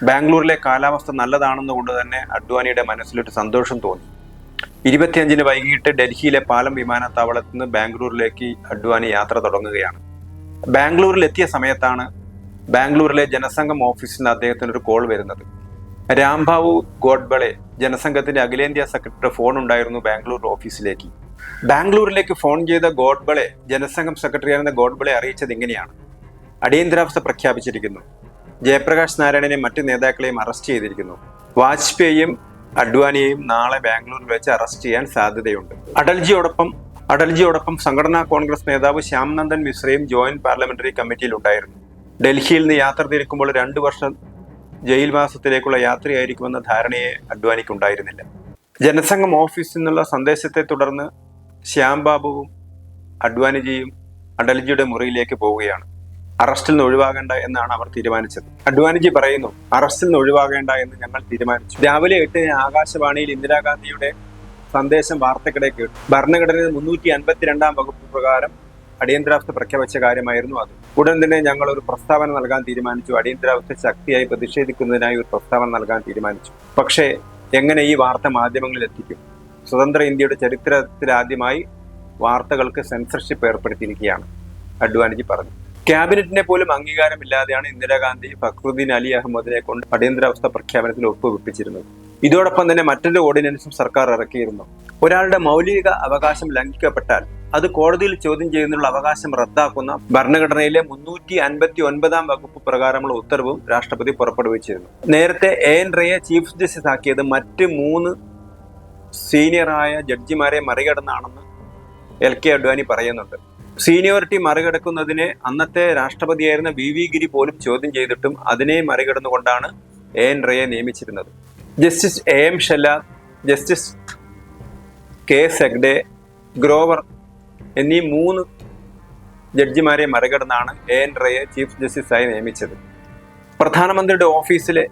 S1: ബാംഗ്ലൂരിലെ കാലാവസ്ഥ നല്ലതാണെന്നുകൊണ്ട് തന്നെ അഡ്വാനിയുടെ മനസ്സിലൊരു സന്തോഷം തോന്നി. ഇരുപത്തിയഞ്ചിന് വൈകിട്ട് ഡൽഹിയിലെ പാലം വിമാനത്താവളത്തിൽ നിന്ന് ബാംഗ്ലൂരിലേക്ക് അഡ്വാനി യാത്ര തുടങ്ങുകയാണ്. ബാംഗ്ലൂരിൽ എത്തിയ സമയത്താണ് ബാംഗ്ലൂരിലെ ജനസംഘം ഓഫീസിൽ നിന്ന് അദ്ദേഹത്തിന് ഒരു കോൾ വരുന്നത്. രാംബാവു ഗോഡ്ബളെ ജനസംഘത്തിന്റെ അഖിലേന്ത്യാ സെക്രട്ടറി ഫോൺ ഉണ്ടായിരുന്നു ബാംഗ്ലൂർ ഓഫീസിലേക്ക്. ബാംഗ്ലൂരിലേക്ക് ഫോൺ ചെയ്ത ഗോഡ്ബളെ ജനസംഘം സെക്രട്ടറിയായിരുന്ന ഗോഡ്ബളെ അറിയിച്ചത് ഇങ്ങനെയാണ്. അടിയന്തരാവസ്ഥ പ്രഖ്യാപിച്ചിരിക്കുന്നു. ജയപ്രകാശ് നാരായണനെയും മറ്റു നേതാക്കളെയും അറസ്റ്റ് ചെയ്തിരിക്കുന്നു. വാജ്പേയിയും അഡ്വാനിയെയും നാളെ ബാംഗ്ലൂരിൽ വെച്ച് അറസ്റ്റ് ചെയ്യാൻ സാധ്യതയുണ്ട്. അടൽജിയോടൊപ്പം അടൽജിയോടൊപ്പം സംഘടനാ കോൺഗ്രസ് നേതാവ് ശ്യാംനന്ദൻ മിശ്രയും ജോയിന്റ് പാർലമെന്ററി കമ്മിറ്റിയിൽ ഉണ്ടായിരുന്നു. ഡൽഹിയിൽ നിന്ന് യാത്ര തിരിക്കുമ്പോൾ രണ്ടു വർഷം ജയിൽവാസത്തിലേക്കുള്ള യാത്രയായിരിക്കുമെന്ന ധാരണയെ അഡ്വാനിക്കുണ്ടായിരുന്നില്ല. ജനസംഘം ഓഫീസിൽ നിന്നുള്ള സന്ദേശത്തെ തുടർന്ന് ശ്യാം ബാബുവും അഡ്വാനിജിയും അടൽജിയുടെ മുറിയിലേക്ക് പോവുകയാണ്. അറസ്റ്റിൽ നിന്ന് ഒഴിവാകേണ്ട എന്നാണ് അവർ തീരുമാനിച്ചത്. അഡ്വാനിജി പറയുന്നു അറസ്റ്റിൽ നിന്ന് ഒഴിവാകേണ്ട എന്ന് ഞങ്ങൾ തീരുമാനിച്ചു. രാവിലെ എട്ടിന് ആകാശവാണിയിൽ ഇന്ദിരാഗാന്ധിയുടെ സന്ദേശം വാർത്തക്കിടെ കേട്ടു. ഭരണഘടനയിൽ മുന്നൂറ്റി അൻപത്തിരണ്ടാം വകുപ്പ് പ്രകാരം അടിയന്തരാവസ്ഥ പ്രഖ്യാപിച്ച കാര്യമായിരുന്നു അത്. ഉടൻ തന്നെ ഞങ്ങൾ ഒരു പ്രസ്താവന നൽകാൻ തീരുമാനിച്ചു. അടിയന്തരാവസ്ഥ ശക്തിയായി പ്രതിഷേധിക്കുന്നതിനായി ഒരു പ്രസ്താവന നൽകാൻ തീരുമാനിച്ചു. പക്ഷേ എങ്ങനെ ഈ വാർത്ത മാധ്യമങ്ങളിൽ എത്തിക്കും? സ്വതന്ത്ര ഇന്ത്യയുടെ ചരിത്രത്തിലാദ്യമായി വാർത്തകൾക്ക് സെൻസർഷിപ്പ് ഏർപ്പെടുത്തിയിരിക്കുകയാണ്. അഡ്വാനിജി പറഞ്ഞു. ക്യാബിനറ്റിനെ പോലും അംഗീകാരമില്ലാതെയാണ് ഇന്ദിരാഗാന്ധി ഫക്രുദ്ദീൻ അലി അഹമ്മദിനെ കൊണ്ട് അടിയന്തരാവസ്ഥ പ്രഖ്യാപനത്തിൽ ഒപ്പുവെപ്പിച്ചിരുന്നത് ഇതോടൊപ്പം തന്നെ മറ്റൊരു ഓർഡിനൻസും സർക്കാർ ഇറക്കിയിരുന്നു. ഒരാളുടെ മൗലിക അവകാശം ലംഘിക്കപ്പെട്ടാൽ അത് കോടതിയിൽ ചോദ്യം ചെയ്യുന്നതിനുള്ള അവകാശം റദ്ദാക്കുന്ന ഭരണഘടനയിലെ മുന്നൂറ്റി അൻപത്തി ഒൻപതാം വകുപ്പ് പ്രകാരമുള്ള ഉത്തരവും രാഷ്ട്രപതി പുറപ്പെടുവിച്ചിരുന്നു. നേരത്തെ എ എൻ റയെ ചീഫ് ജസ്റ്റിസ് ആക്കിയത് മറ്റ് മൂന്ന് സീനിയറായ ജഡ്ജിമാരെ മറികടന്നാണെന്ന് എൽ കെ അഡ്വാനി പറയുന്നുണ്ട്. സീനിയോറിറ്റി മറികടക്കുന്നതിനെ അന്നത്തെ രാഷ്ട്രപതിയായിരുന്ന വി വി ഗിരി പോലും ചോദ്യം ചെയ്തിട്ടും അതിനെ മറികടന്നുകൊണ്ടാണ് എ എൻ റയെ നിയമിച്ചിരുന്നത്. Justice A M Shelat justice K Hegde Grover എന്നീ മൂന്ന് ജഡ്ജിമാരെ മറികടന്നാണ് എ എൻ റയെ ചീഫ് ജസ്റ്റിസായി നിയമിച്ചത്. പ്രധാനമന്ത്രിയുടെ ഓഫീസിലെ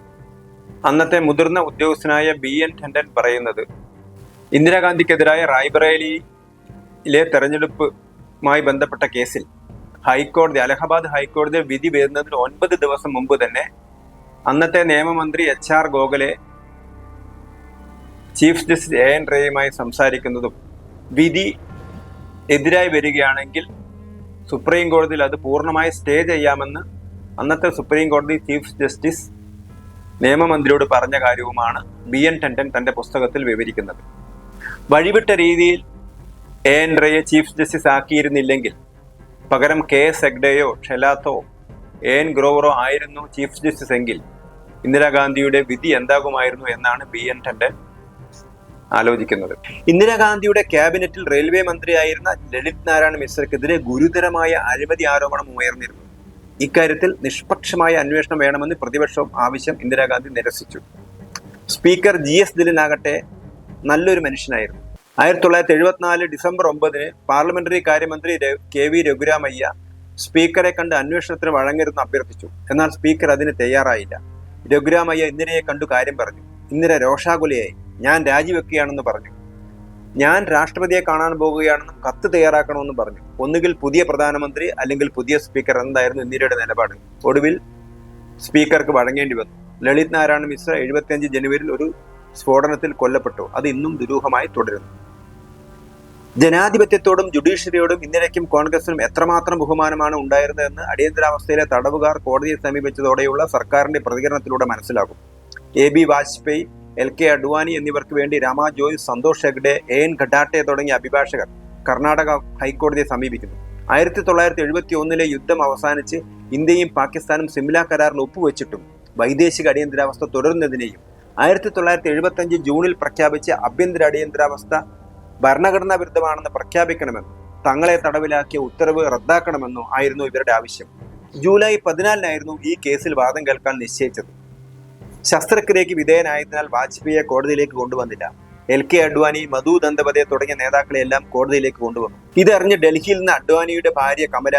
S1: അന്നത്തെ മുതിർന്ന ഉദ്യോഗസ്ഥനായ ബി എൻ ടണ്ടൻ പറയുന്നത് ഇന്ദിരാഗാന്ധിക്കെതിരായ റായ്ബറേലിയിലെ തെരഞ്ഞെടുപ്പുമായി ബന്ധപ്പെട്ട കേസിൽ ഹൈക്കോടതി അലഹബാദ് ഹൈക്കോടതി വിധി വരുന്നതിന് ഒൻപത് ദിവസം മുമ്പ് തന്നെ അന്നത്തെ നിയമമന്ത്രി H R Gokhale chief justice A N റേയുമായി സംസാരിക്കുന്നതും വിധി എതിരായി വരികയാണെങ്കിൽ സുപ്രീം കോടതിയിൽ അത് പൂർണമായി സ്റ്റേ ചെയ്യാമെന്ന് അന്നത്തെ സുപ്രീം കോടതി ചീഫ് ജസ്റ്റിസ് നിയമമന്ത്രിയോട് പറഞ്ഞ കാര്യവുമാണ് ബി എൻ ടണ്ടൻ തന്റെ പുസ്തകത്തിൽ വിവരിക്കുന്നത്. വഴിവിട്ട രീതിയിൽ എ എൻ റേയെ ചീഫ് ജസ്റ്റിസ് ആക്കിയിരുന്നില്ലെങ്കിൽ പകരം കെ എസ് ഹെഗ്ഡെയോ ഷെലാത്തോ എ എൻ ഗ്രോവറോ ആയിരുന്നു ചീഫ് ജസ്റ്റിസ് എങ്കിൽ ഇന്ദിരാഗാന്ധിയുടെ വിധി എന്താകുമായിരുന്നു എന്നാണ് ബി എൻ ടണ്ടൻ ആലോചിക്കുന്നത്. ഇന്ദിരാഗാന്ധിയുടെ ക്യാബിനറ്റിൽ റെയിൽവേ മന്ത്രിയായിരുന്ന ലളിത് നാരായണ മിശ്രക്കെതിരെ ഗുരുതരമായ അഴിമതി ആരോപണം ഉയർന്നിരുന്നു. ഇക്കാര്യത്തിൽ നിഷ്പക്ഷമായ അന്വേഷണം വേണമെന്ന് പ്രതിപക്ഷവും ആവശ്യം ഇന്ദിരാഗാന്ധി നിരസിച്ചു. സ്പീക്കർ ജി എസ് ദിലനാകട്ടെ നല്ലൊരു മനുഷ്യനായിരുന്നു. ആയിരത്തി തൊള്ളായിരത്തി എഴുപത്തിനാല് ഡിസംബർ ഒമ്പതിന് പാർലമെന്ററി കാര്യമന്ത്രി കെ വി രഘുരാമയ്യ സ്പീക്കറെ കണ്ട് അന്വേഷണത്തിന് വഴങ്ങരുതെന്ന് അഭ്യർത്ഥിച്ചു. എന്നാൽ സ്പീക്കർ അതിന് തയ്യാറായില്ല. രഘുരാമയ്യ ഇന്ദിരയെ കണ്ടു കാര്യം പറഞ്ഞു. ഇന്ദിര രോഷാകുലയായി. ഞാൻ രാജിവെക്കുകയാണെന്ന് പറഞ്ഞു. ഞാൻ രാഷ്ട്രപതിയെ കാണാൻ പോകുകയാണെന്നും കത്ത് തയ്യാറാക്കണമെന്നും പറഞ്ഞു. ഒന്നുകിൽ പുതിയ പ്രധാനമന്ത്രി അല്ലെങ്കിൽ പുതിയ സ്പീക്കർ എന്തായിരുന്നു ഇന്ദിരയുടെ നിലപാട്. ഒടുവിൽ സ്പീക്കർക്ക് വഴങ്ങേണ്ടി വന്നു. ലളിത് നാരായണ മിശ്ര എഴുപത്തിയഞ്ച് ജനുവരിയിൽ ഒരു സ്ഫോടനത്തിൽ കൊല്ലപ്പെട്ടു. അത് ഇന്നും ദുരൂഹമായി തുടരുന്നു. ജനാധിപത്യത്തോടും ജുഡീഷ്യറിയോടും ഇന്ദിരയ്ക്കും കോൺഗ്രസിനും എത്രമാത്രം ബഹുമാനമാണ് ഉണ്ടായിരുന്നതെന്ന് അടിയന്തരാവസ്ഥയിലെ തടവുകാർ കോടതിയെ സമീപിച്ചതോടെയുള്ള സർക്കാരിന്റെ പ്രതികരണത്തിലൂടെ മനസ്സിലാകും. A B Vajpayee L K Advani എന്നിവർക്ക് വേണ്ടി രാമ ജോയ് സന്തോഷ് ഹെഗ്ഡെ എ എൻ ഖഡാട്ടെ തുടങ്ങിയ അഭിഭാഷകർ കർണാടക ഹൈക്കോടതിയെ സമീപിക്കുന്നു. ആയിരത്തി തൊള്ളായിരത്തി എഴുപത്തി ഒന്നിലെ യുദ്ധം അവസാനിച്ച് ഇന്ത്യയും പാകിസ്ഥാനും സിംല കരാറിൽ ഒപ്പുവെച്ചിട്ടും വൈദേശിക അടിയന്തരാവസ്ഥ തുടരുന്നതിനെയും ആയിരത്തി തൊള്ളായിരത്തി എഴുപത്തി അഞ്ച് ജൂണിൽ പ്രഖ്യാപിച്ച ആഭ്യന്തര അടിയന്തരാവസ്ഥ ഭരണഘടനാ വിരുദ്ധമാണെന്ന് പ്രഖ്യാപിക്കണമെന്നും തങ്ങളെ തടവിലാക്കിയ ഉത്തരവ് റദ്ദാക്കണമെന്നോ ആയിരുന്നു ഇവരുടെ ആവശ്യം. ജൂലൈ പതിനാലിനായിരുന്നു ഈ കേസിൽ വാദം കേൾക്കാൻ നിശ്ചയിച്ചത്. ശസ്ത്രക്രിയയ്ക്ക് വിധേയനായതിനാൽ വാജ്പേയിയെ കോടതിയിലേക്ക് കൊണ്ടുവന്നില്ല. എൽ കെ അഡ്വാനി മധു ദന്തപതെ തുടങ്ങിയ നേതാക്കളെയെല്ലാം കോടതിയിലേക്ക് കൊണ്ടുവന്നു. ഇതറിഞ്ഞ് ഡൽഹിയിൽ നിന്ന് അഡ്വാനിയുടെ ഭാര്യ കമല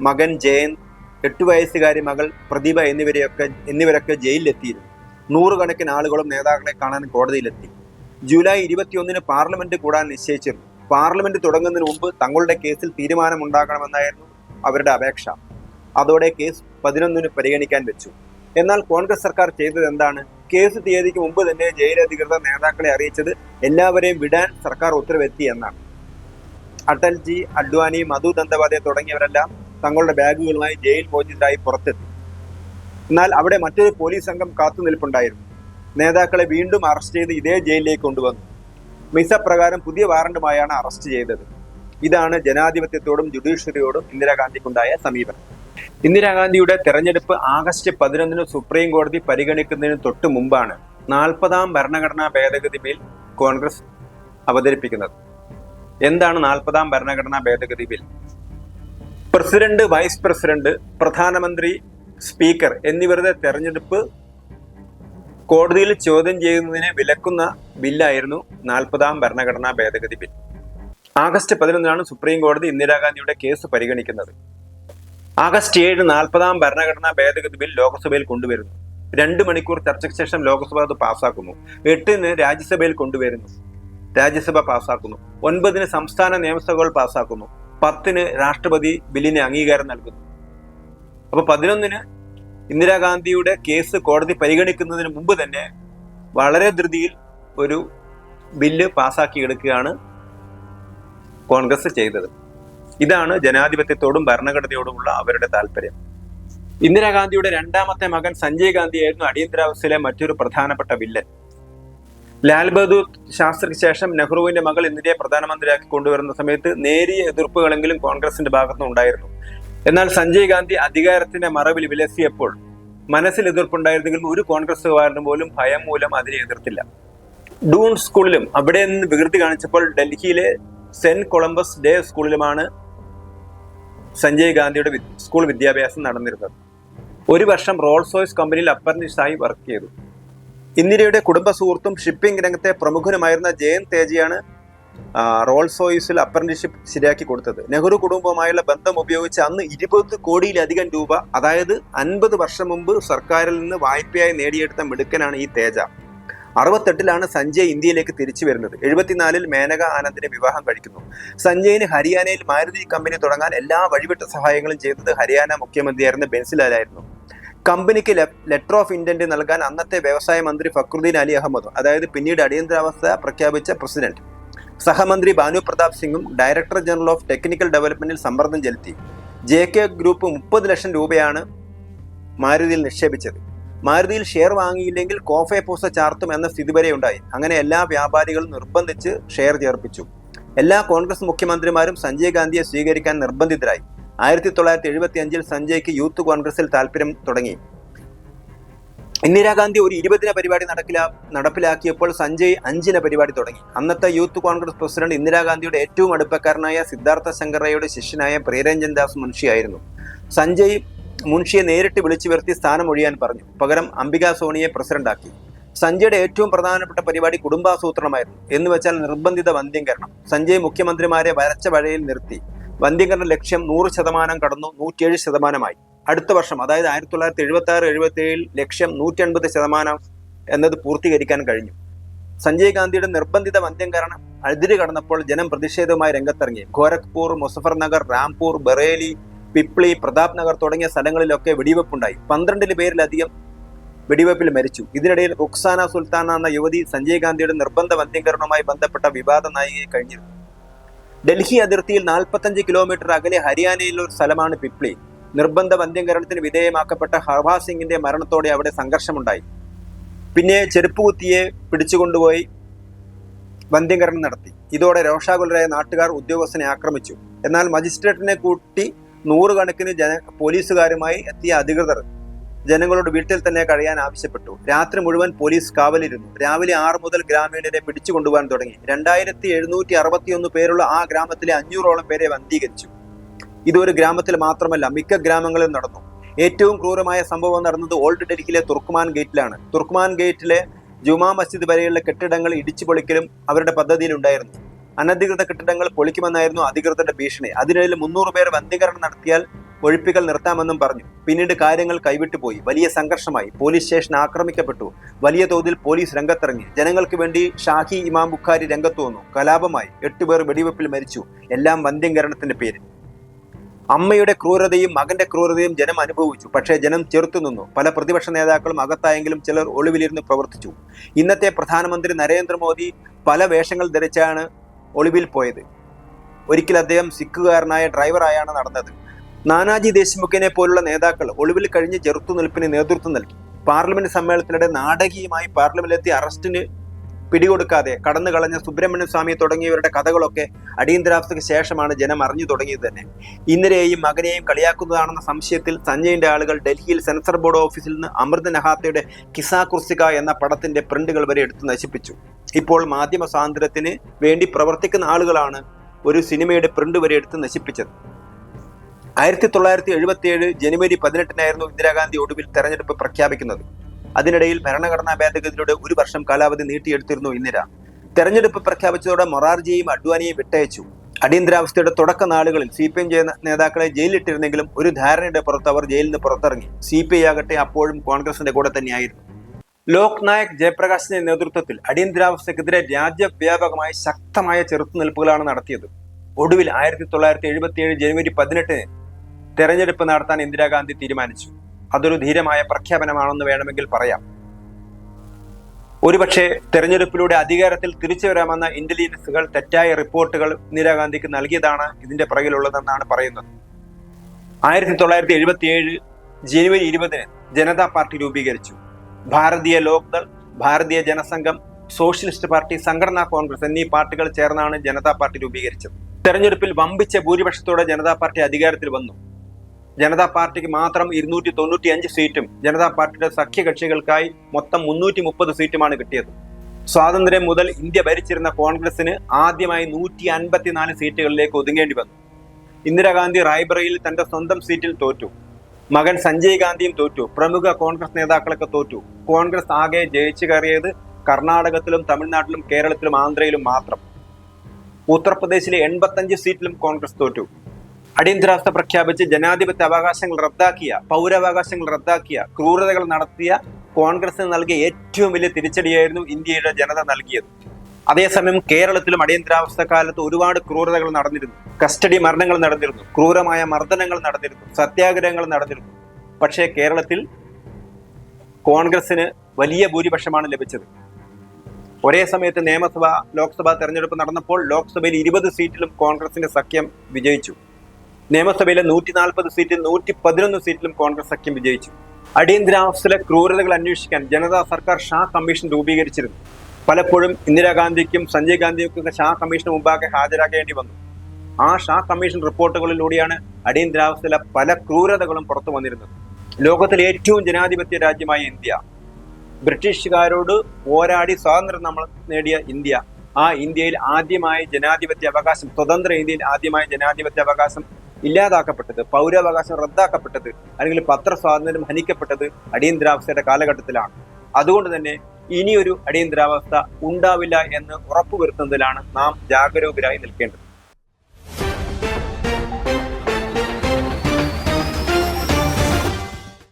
S1: മകൻ ജയന്ത് എട്ടു വയസ്സുകാരി മകൾ പ്രതിഭ എന്നിവരെയൊക്കെ എന്നിവരൊക്കെ ജയിലിലെത്തിയിരുന്നു. നൂറുകണക്കിന് ആളുകളും നേതാക്കളെ കാണാൻ കോടതിയിലെത്തി. ജൂലൈ ഇരുപത്തിയൊന്നിന് പാർലമെന്റ് കൂടാൻ നിശ്ചയിച്ചിരുന്നു. പാർലമെന്റ് തുടങ്ങുന്നതിന് മുമ്പ് തങ്ങളുടെ കേസിൽ തീരുമാനമുണ്ടാകണമെന്നായിരുന്നു അവരുടെ അപേക്ഷ. അതോടെ കേസ് പതിനൊന്നിന് പരിഗണിക്കാൻ വെച്ചു. എന്നാൽ കോൺഗ്രസ് സർക്കാർ ചെയ്തത് എന്താണ്? കേസ് തീയതിക്ക് മുമ്പ് തന്നെ ജയിലധികൃതർ നേതാക്കളെ അറിയിച്ചത് എല്ലാവരെയും വിടാൻ സർക്കാർ ഉത്തരവെത്തി എന്നാണ്. അടൽജി അഡ്വാനി മധു ദന്തവാദെ തുടങ്ങിയവരെല്ലാം തങ്ങളുടെ ബാഗുകളുമായി ജയിൽ മോചിതരായി പുറത്തെത്തി. എന്നാൽ അവിടെ മറ്റൊരു പോലീസ് സംഘം കാത്തുനിൽപ്പുണ്ടായിരുന്നു. നേതാക്കളെ വീണ്ടും അറസ്റ്റ് ചെയ്ത് ഇതേ ജയിലിലേക്ക് കൊണ്ടുവന്നു. മിസ പ്രകാരം പുതിയ വാറണ്ടുമായാണ് അറസ്റ്റ് ചെയ്തത്. ഇതാണ് ജനാധിപത്യത്തോടും ജുഡീഷ്യറിയോടും ഇന്ദിരാഗാന്ധിക്കുണ്ടായ സമീപനം. ഇന്ദിരാഗാന്ധിയുടെ തെരഞ്ഞെടുപ്പ് ആഗസ്റ്റ് പതിനൊന്നിന് സുപ്രീം കോടതി പരിഗണിക്കുന്നതിന് തൊട്ട് മുമ്പാണ് നാൽപ്പതാം ഭരണഘടനാ ഭേദഗതി ബിൽ കോൺഗ്രസ് അവതരിപ്പിക്കുന്നത്. എന്താണ് നാൽപ്പതാം ഭരണഘടനാ ഭേദഗതി ബിൽ? പ്രസിഡന്റ് വൈസ് പ്രസിഡന്റ് പ്രധാനമന്ത്രി സ്പീക്കർ എന്നിവരുടെ തെരഞ്ഞെടുപ്പ് കോടതിയിൽ ചോദ്യം ചെയ്യുന്നതിനെ വിലക്കുന്ന ബില്ലായിരുന്നു നാൽപ്പതാം ഭരണഘടനാ ഭേദഗതി ബിൽ. ആഗസ്റ്റ് പതിനൊന്നിനാണ് സുപ്രീം കോടതി ഇന്ദിരാഗാന്ധിയുടെ കേസ് പരിഗണിക്കുന്നത്. ആഗസ്റ്റ് ഏഴ് നാൽപ്പതാം ഭരണഘടനാ ഭേദഗതി ബിൽ ലോക്സഭയിൽ കൊണ്ടുവരുന്നു. രണ്ട് മണിക്കൂർ ചർച്ചയ്ക്ക് ശേഷം ലോക്സഭ അത് പാസ്സാക്കുന്നു. എട്ടിന് രാജ്യസഭയിൽ കൊണ്ടുവരുന്നു. രാജ്യസഭ പാസ്സാക്കുന്നു. ഒൻപതിന് സംസ്ഥാന നിയമസഭകൾ പാസ്സാക്കുന്നു. പത്തിന് രാഷ്ട്രപതി ബില്ലിന് അംഗീകാരം നൽകുന്നു. അപ്പൊ പതിനൊന്നിന് ഇന്ദിരാഗാന്ധിയുടെ കേസ് കോടതി പരിഗണിക്കുന്നതിന് മുമ്പ് തന്നെ വളരെ ധൃതിയിൽ ഒരു ബില്ല് പാസ്സാക്കിയെടുക്കുകയാണ് കോൺഗ്രസ് ചെയ്തത്. ഇതാണ് ജനാധിപത്യത്തോടും ഭരണഘടനയോടുമുള്ള അവരുടെ താല്പര്യം. ഇന്ദിരാഗാന്ധിയുടെ രണ്ടാമത്തെ മകൻ സഞ്ജയ് ഗാന്ധിയായിരുന്നു അടിയന്തരാവസ്ഥയിലെ മറ്റൊരു പ്രധാനപ്പെട്ട വില്ലൻ. ലാൽ ബഹദൂർ ശാസ്ത്രിക്ക് ശേഷം നെഹ്റുവിന്റെ മകൾ ഇന്ത്യയെ പ്രധാനമന്ത്രിയാക്കി കൊണ്ടുവരുന്ന സമയത്ത് നേരിയ എതിർപ്പുകളെങ്കിലും കോൺഗ്രസിന്റെ ഭാഗത്തുനിന്ന് ഉണ്ടായിരുന്നു. എന്നാൽ സഞ്ജയ് ഗാന്ധി അധികാരത്തിന്റെ മറവിൽ വിലസിയപ്പോൾ മനസ്സിൽ എതിർപ്പുണ്ടായിരുന്നെങ്കിലും ഒരു കോൺഗ്രസ്സുകാരനും പോലും ഭയം മൂലം അതിനെ എതിർത്തില്ല. ഡൂൺ സ്കൂളിലും അവിടെ നിന്ന് വികൃതി കാണിച്ചപ്പോൾ ഡൽഹിയിലെ സെന്റ് കൊളംബസ് ഡേ സ്കൂളിലുമാണ് സഞ്ജയ് ഗാന്ധിയുടെ സ്കൂൾ വിദ്യാഭ്യാസം നടന്നിരുന്നത്. ഒരു വർഷം റോൾസ് റോയ്സ് കമ്പനിയിൽ അപ്രന്റീസായി വർക്ക് ചെയ്തു. ഇന്ദിരയുടെ കുടുംബ സുഹൃത്തും ഷിപ്പിംഗ് രംഗത്തെ പ്രമുഖനുമായിരുന്ന ജയൻ തേജയാണ് റോൾസ് റോയ്സിൽ അപ്രന്റീഷിപ്പ് ശരിയാക്കി കൊടുത്തത്. നെഹ്റു കുടുംബവുമായുള്ള ബന്ധം ഉപയോഗിച്ച് അന്ന് ഇരുപത് കോടിയിലധികം രൂപ അതായത് അൻപത് വർഷം മുമ്പ് സർക്കാരിൽ നിന്ന് വായ്പയായി നേടിയെടുത്ത മിടുക്കനാണ് ഈ തേജ. അറുപത്തെട്ടിലാണ് സഞ്ജയ് ഇന്ത്യയിലേക്ക് തിരിച്ചു വരുന്നത്. എഴുപത്തിനാലിൽ മേനക ആനന്ദിനെ വിവാഹം കഴിക്കുന്നു. സഞ്ജയിന് ഹരിയാനയിൽ മാരുതി കമ്പനി തുടങ്ങാൻ എല്ലാ വഴിവിട്ട സഹായങ്ങളും ചെയ്തത് ഹരിയാന മുഖ്യമന്ത്രിയായിരുന്ന ബെൻസിലാലായിരുന്നു കമ്പനിക്ക് ലെറ്റർ ഓഫ് ഇന്റന്റ് നൽകാൻ അന്നത്തെ വ്യവസായ മന്ത്രി ഫക്രുദ്ദീൻ അലി അഹമ്മദ് അതായത് പിന്നീട് അടിയന്തരാവസ്ഥ പ്രഖ്യാപിച്ച പ്രസിഡന്റ്. സഹമന്ത്രി ഭാനു പ്രതാപ് സിംഗും ഡയറക്ടർ ജനറൽ ഓഫ് ടെക്നിക്കൽ ഡെവലപ്മെന്റിൽ സമ്മർദ്ദം ചെലുത്തി. ജെ കെ ഗ്രൂപ്പ് മുപ്പത് ലക്ഷം രൂപയാണ് മാരുതിയിൽ നിക്ഷേപിച്ചത്. മാരുതിയിൽ ഷെയർ വാങ്ങിയില്ലെങ്കിൽ കോഫേ പൂസ ചാർത്തും എന്ന സ്ഥിതി വരെ ഉണ്ടായി. അങ്ങനെ എല്ലാ വ്യാപാരികളും നിർബന്ധിച്ച് ഷെയർ ചേർപ്പിച്ചു. എല്ലാ കോൺഗ്രസ് മുഖ്യമന്ത്രിമാരും സഞ്ജയ് ഗാന്ധിയെ സ്വീകരിക്കാൻ നിർബന്ധിതരായി. ആയിരത്തി തൊള്ളായിരത്തി എഴുപത്തി അഞ്ചിൽ സഞ്ജയ്ക്ക് യൂത്ത് കോൺഗ്രസിൽ താല്പര്യം തുടങ്ങി. ഇന്ദിരാഗാന്ധി ഒരു ഇരുപതിന പരിപാടി നടക്കില നടപ്പിലാക്കിയപ്പോൾ സഞ്ജയ് അഞ്ചിന പരിപാടി തുടങ്ങി. അന്നത്തെ യൂത്ത് കോൺഗ്രസ് പ്രസിഡന്റ് ഇന്ദിരാഗാന്ധിയുടെ ഏറ്റവും അടുപ്പക്കാരനായ സിദ്ധാർത്ഥ ശങ്കറയുടെ ശിഷ്യനായ പ്രിയരഞ്ജൻ ദാസ് മുൻഷിയായിരുന്നു. സഞ്ജയ് മുൻഷിയെ നേരിട്ട് വിളിച്ചു വരുത്തി സ്ഥാനം ഒഴിയാൻ പറഞ്ഞു. പകരം അംബിക സോണിയെ പ്രസിഡന്റാക്കി. സഞ്ജയുടെ ഏറ്റവും പ്രധാനപ്പെട്ട പരിപാടി കുടുംബാസൂത്രണമായിരുന്നു. എന്ന് വെച്ചാൽ നിർബന്ധിത വന്ധ്യംകരണം. സഞ്ജയ് മുഖ്യമന്ത്രിമാരെ വരച്ച വഴയിൽ നിർത്തി. വന്ധ്യംകരണ ലക്ഷ്യം നൂറ് ശതമാനം കടന്നു നൂറ്റിയേഴ് ശതമാനമായി. അടുത്ത വർഷം അതായത് ആയിരത്തി തൊള്ളായിരത്തി എഴുപത്തി ആറ് എഴുപത്തി ഏഴിൽ ലക്ഷ്യം നൂറ്റി അൻപത് ശതമാനം എന്നത് പൂർത്തീകരിക്കാൻ കഴിഞ്ഞു. സഞ്ജയ് ഗാന്ധിയുടെ നിർബന്ധിത വന്ധ്യംകരണം അതിര് കടന്നപ്പോൾ ജനം പ്രതിഷേധവുമായി രംഗത്തിറങ്ങി. ഗോരഖ്പൂർ മുസഫർ നഗർ രാംപൂർ ബറേലി പിപ്ലി പ്രതാപ് നഗർ തുടങ്ങിയ സ്ഥലങ്ങളിലൊക്കെ വെടിവെപ്പുണ്ടായി. പന്ത്രണ്ടിന് പേരിലധികം വെടിവെപ്പിൽ മരിച്ചു. ഇതിനിടയിൽ റുക്സാന സുൽത്താന എന്ന യുവതി സഞ്ജയ് ഗാന്ധിയുടെ നിർബന്ധ വന്ധ്യീകരണവുമായി ബന്ധപ്പെട്ട വിവാദ നായികയെ കഴിഞ്ഞിരുന്നു. ഡൽഹി അതിർത്തിയിൽ നാൽപ്പത്തഞ്ച് കിലോമീറ്റർ അകലെ ഹരിയാനയിലെ ഒരു സ്ഥലമാണ് പിപ്ലി. നിർബന്ധ വന്ധ്യംകരണത്തിന് വിധേയമാക്കപ്പെട്ട ഹർഭാ സിംഗിന്റെ മരണത്തോടെ അവിടെ സംഘർഷമുണ്ടായി. പിന്നെ ചെരുപ്പുകുത്തിയെ പിടിച്ചുകൊണ്ടുപോയി വന്ധ്യംകരണം നടത്തി. ഇതോടെ രോഷാകുലരായ നാട്ടുകാർ ഉദ്യോഗസ്ഥനെ ആക്രമിച്ചു. എന്നാൽ മജിസ്ട്രേറ്റിനെ കൂട്ടി നൂറുകണക്കിന് ജന പോലീസുകാരുമായി എത്തിയ അധികൃതർ ജനങ്ങളോട് വീട്ടിൽ തന്നെ കഴിയാൻ ആവശ്യപ്പെട്ടു. രാത്രി മുഴുവൻ പോലീസ് കാവലിരുന്നു. രാവിലെ ആറ് മുതൽ ഗ്രാമീണരെ പിടിച്ചു കൊണ്ടുപോകാൻ തുടങ്ങി. രണ്ടായിരത്തി എഴുന്നൂറ്റി അറുപത്തിയൊന്ന് പേരുള്ള ആ ഗ്രാമത്തിലെ അഞ്ഞൂറോളം പേരെ വന്ധീകരിച്ചു. ഇതൊരു ഗ്രാമത്തിൽ മാത്രമല്ല മിക്ക ഗ്രാമങ്ങളിലും നടന്നു. ഏറ്റവും ക്രൂരമായ സംഭവം നടന്നത് ഓൾഡ് ഡൽഹിയിലെ തുർക്കുമാൻ ഗേറ്റിലാണ്. തുർക്കുമാൻ ഗേറ്റിലെ ജുമാ മസ്ജിദ് വരെയുള്ള കെട്ടിടങ്ങൾ ഇടിച്ചു പൊളിക്കലും അവരുടെ പദ്ധതിയിലുണ്ടായിരുന്നു. അനധികൃത കെട്ടിടങ്ങൾ പൊളിക്കുമെന്നായിരുന്നു അധികൃതരുടെ ഭീഷണി. അതിനിടയിൽ മുന്നൂറ് പേർ വന്ധീകരണം നടത്തിയാൽ ഒഴിപ്പിക്കൽ നിർത്താമെന്നും പറഞ്ഞു. പിന്നീട് കാര്യങ്ങൾ കൈവിട്ടുപോയി വലിയ സംഘർഷമായി. Police station ആക്രമിക്കപ്പെട്ടു. വലിയ തോതിൽ പോലീസ് രംഗത്തിറങ്ങി. ജനങ്ങൾക്ക് വേണ്ടി ഷാഹി ഇമാം ബുഖാരി രംഗത്ത് വന്നു. കലാപമായി. എട്ടുപേർ വെടിവെപ്പിൽ മരിച്ചു. എല്ലാം വന്ധ്യംകരണത്തിന്റെ പേരിൽ. അമ്മയുടെ ക്രൂരതയും മകന്റെ ക്രൂരതയും ജനം അനുഭവിച്ചു. പക്ഷേ ജനം ചെറുത്തുനിന്നു പല പ്രതിപക്ഷ നേതാക്കളും അകത്തായെങ്കിലും ചിലർ ഒളിവിലിരുന്ന് പ്രവർത്തിച്ചു. ഇന്നത്തെ പ്രധാനമന്ത്രി നരേന്ദ്രമോദി പല വേഷങ്ങൾ ധരിച്ചാണ് ഒളിവിൽ പോയത്. ഒരിക്കൽ അദ്ദേഹം സിഖുകാരനായ ഡ്രൈവറായാണ് നടന്നത്. നാനാജി ദേശ്മുഖിനെ പോലുള്ള നേതാക്കൾ ഒളിവിൽ കഴിഞ്ഞ് ചെറുത്തുനിൽപ്പിന് നേതൃത്വം നൽകി. പാർലമെന്റ് സമ്മേളനത്തിനിടെ നാടകീയമായി പാർലമെന്റിലെത്തി അറസ്റ്റിന് പിടികൊടുക്കാതെ കടന്നു കളഞ്ഞ സുബ്രഹ്മണ്യ സ്വാമി തുടങ്ങിയവരുടെ കഥകളൊക്കെ അടിയന്തരാവസ്ഥയ്ക്ക് ശേഷമാണ് ജനം അറിഞ്ഞു തുടങ്ങിയത് തന്നെ. ഇന്ദിരയെയും മകനെയും കളിയാക്കുന്നതാണെന്ന സംശയത്തിൽ സഞ്ജയിന്റെ ആളുകൾ ഡൽഹിയിൽ സെൻസർ ബോർഡ് ഓഫീസിൽ നിന്ന് അമൃത നഹാത്തയുടെ കിസാ കുർസിക എന്ന പടത്തിന്റെ പ്രിന്റുകൾ വരെ എടുത്തു നശിപ്പിച്ചു. ഇപ്പോൾ മാധ്യമ സ്വാതന്ത്ര്യത്തിന് വേണ്ടി പ്രവർത്തിക്കുന്ന ആളുകളാണ് ഒരു സിനിമയുടെ പ്രിന്റ് വരെ എടുത്ത് നശിപ്പിച്ചത്. ആയിരത്തി തൊള്ളായിരത്തി എഴുപത്തി ഏഴ് ജനുവരി പതിനെട്ടിനായിരുന്നു ഇന്ദിരാഗാന്ധി ഒടുവിൽ തെരഞ്ഞെടുപ്പ് പ്രഖ്യാപിക്കുന്നത്. അതിനിടയിൽ ഭരണഘടനാ ഭേദഗതിയിലൂടെ ഒരു വർഷം കാലാവധി നീട്ടിയെടുത്തിരുന്നു ഇന്ദിര. തെരഞ്ഞെടുപ്പ് പ്രഖ്യാപിച്ചതോടെ മൊറാർജിയെയും അഡ്വാനിയെയും വിട്ടയച്ചു. അടിയന്തരാവസ്ഥയുടെ തുടക്ക നാളുകളിൽ സി പി എം നേതാക്കളെ ജയിലിലിട്ടിരുന്നെങ്കിലും ഒരു ധാരണയുടെ പുറത്ത് അവർ ജയിലിൽ നിന്ന് പുറത്തിറങ്ങി. സി പി ഐ ആകട്ടെ അപ്പോഴും കോൺഗ്രസിന്റെ കൂടെ തന്നെയായിരുന്നു. ലോക് നായക് ജയപ്രകാശിന്റെ നേതൃത്വത്തിൽ അടിയന്തരാവസ്ഥക്കെതിരെ രാജ്യവ്യാപകമായി ശക്തമായ ചെറുത്തുനിൽപ്പുകളാണ് നടത്തിയത്. ഒടുവിൽ ആയിരത്തി തൊള്ളായിരത്തി എഴുപത്തിയേഴ് ജനുവരി പതിനെട്ടിന് തെരഞ്ഞെടുപ്പ് നടത്താൻ ഇന്ദിരാഗാന്ധി തീരുമാനിച്ചു. അതൊരു ധീരമായ പ്രഖ്യാപനമാണെന്ന് വേണമെങ്കിൽ പറയാം. ഒരുപക്ഷെ തെരഞ്ഞെടുപ്പിലൂടെ അധികാരത്തിൽ തിരിച്ചു വരാമെന്ന ഇന്റലിജൻസുകൾ തെറ്റായ റിപ്പോർട്ടുകൾ ഇന്ദിരാഗാന്ധിക്ക് നൽകിയതാണ് ഇതിന്റെ പുറകിലുള്ളതെന്നാണ് പറയുന്നത്. ആയിരത്തി തൊള്ളായിരത്തി എഴുപത്തി ഏഴ് ജനുവരി ഇരുപതിന് ജനതാ പാർട്ടി രൂപീകരിച്ചു. ഭാരതീയ ലോക്ദൾ ഭാരതീയ ജനസംഘം സോഷ്യലിസ്റ്റ് പാർട്ടി സംഘടനാ കോൺഗ്രസ് എന്നീ പാർട്ടികൾ ചേർന്നാണ് ജനതാ പാർട്ടി രൂപീകരിച്ചത്. തെരഞ്ഞെടുപ്പിൽ വമ്പിച്ച ഭൂരിപക്ഷത്തോടെ ജനതാ പാർട്ടി അധികാരത്തിൽ വന്നു. ജനതാ പാർട്ടിക്ക് മാത്രം ഇരുന്നൂറ്റി തൊണ്ണൂറ്റി അഞ്ച് സീറ്റും ജനതാ പാർട്ടിയുടെ സഖ്യകക്ഷികൾക്കായി മൊത്തം മുന്നൂറ്റി മുപ്പത് സീറ്റുമാണ് കിട്ടിയത്. സ്വാതന്ത്ര്യം മുതൽ ഇന്ത്യ ഭരിച്ചിരുന്ന കോൺഗ്രസിന് ആദ്യമായി നൂറ്റി അൻപത്തിനാല് സീറ്റുകളിലേക്ക് ഒതുങ്ങേണ്ടി വന്നു. ഇന്ദിരാഗാന്ധി റായ്ബറയിൽ തന്റെ സ്വന്തം സീറ്റിൽ തോറ്റു. മകൻ സഞ്ജയ് ഗാന്ധിയും തോറ്റു. പ്രമുഖ കോൺഗ്രസ് നേതാക്കളൊക്കെ തോറ്റു. കോൺഗ്രസ് ആകെ ജയിച്ചു കയറിയത് കർണാടകത്തിലും തമിഴ്നാട്ടിലും കേരളത്തിലും ആന്ധ്രയിലും മാത്രം. ഉത്തർപ്രദേശിലെ എൺപത്തഞ്ച് സീറ്റിലും കോൺഗ്രസ് തോറ്റു. അടിയന്തരാവസ്ഥ പ്രഖ്യാപിച്ച് ജനാധിപത്യ അവകാശങ്ങൾ റദ്ദാക്കിയ പൗരാവകാശങ്ങൾ റദ്ദാക്കിയ ക്രൂരതകൾ നടത്തിയ കോൺഗ്രസിന് നൽകിയ ഏറ്റവും വലിയ തിരിച്ചടിയായിരുന്നു ഇന്ത്യയുടെ ജനത നൽകിയത്. അതേസമയം കേരളത്തിലും അടിയന്തരാവസ്ഥ കാലത്ത് ഒരുപാട് ക്രൂരതകൾ നടന്നിരുന്നു. കസ്റ്റഡി മരണങ്ങൾ നടന്നിരുന്നു. ക്രൂരമായ മർദ്ദനങ്ങൾ നടന്നിരുന്നു. സത്യാഗ്രഹങ്ങൾ നടന്നിരുന്നു. പക്ഷേ കേരളത്തിൽ കോൺഗ്രസിന് വലിയ ഭൂരിപക്ഷമാണ് ലഭിച്ചത്. ഒരേ സമയത്ത് നിയമസഭ ലോക്സഭാ തെരഞ്ഞെടുപ്പ് നടന്നപ്പോൾ ലോക്സഭയിൽ ഇരുപത് സീറ്റിലും കോൺഗ്രസിന്റെ സഖ്യം വിജയിച്ചു. നിയമസഭയിലെ നൂറ്റി നാൽപ്പത് സീറ്റിൽ നൂറ്റി പതിനൊന്ന് സീറ്റിലും കോൺഗ്രസ് സഖ്യം വിജയിച്ചു. അടിയന്തരാവസ്ഥയിലെ ക്രൂരതകൾ അന്വേഷിക്കാൻ ജനതാ സർക്കാർ ഷാ കമ്മീഷൻ രൂപീകരിച്ചിരുന്നു. പലപ്പോഴും ഇന്ദിരാഗാന്ധിക്കും സഞ്ജയ് ഗാന്ധിക്കും ഷാ കമ്മീഷന് മുമ്പാകെ ഹാജരാകേണ്ടി വന്നു. ആ ഷാ കമ്മീഷൻ റിപ്പോർട്ടുകളിലൂടെയാണ് അടിയന്തരാവസ്ഥയിലെ പല ക്രൂരതകളും പുറത്തു വന്നിരുന്നത്. ലോകത്തിലെ ഏറ്റവും ജനാധിപത്യ രാജ്യമായ ഇന്ത്യ. ബ്രിട്ടീഷുകാരോട് പോരാടി സ്വാതന്ത്ര്യം നമ്മൾ നേടിയ ഇന്ത്യ. ആ ഇന്ത്യയിൽ ആദ്യമായി ജനാധിപത്യ അവകാശം സ്വതന്ത്ര ഇന്ത്യയിൽ ആദ്യമായി ജനാധിപത്യ അവകാശം ഇല്ലാതാക്കപ്പെട്ടത് പൗരാവകാശം റദ്ദാക്കപ്പെട്ടത് അല്ലെങ്കിൽ പത്രസ്വാതന്ത്ര്യം ഹനിക്കപ്പെട്ടത് അടിയന്തരാവസ്ഥയുടെ കാലഘട്ടത്തിലാണ്. അതുകൊണ്ട് തന്നെ ഇനിയൊരു അടിയന്തരാവസ്ഥ ഉണ്ടാവില്ല എന്ന് ഉറപ്പുവരുത്തുന്നതിലാണ് നാം ജാഗരൂകരായി നിൽക്കേണ്ടത്.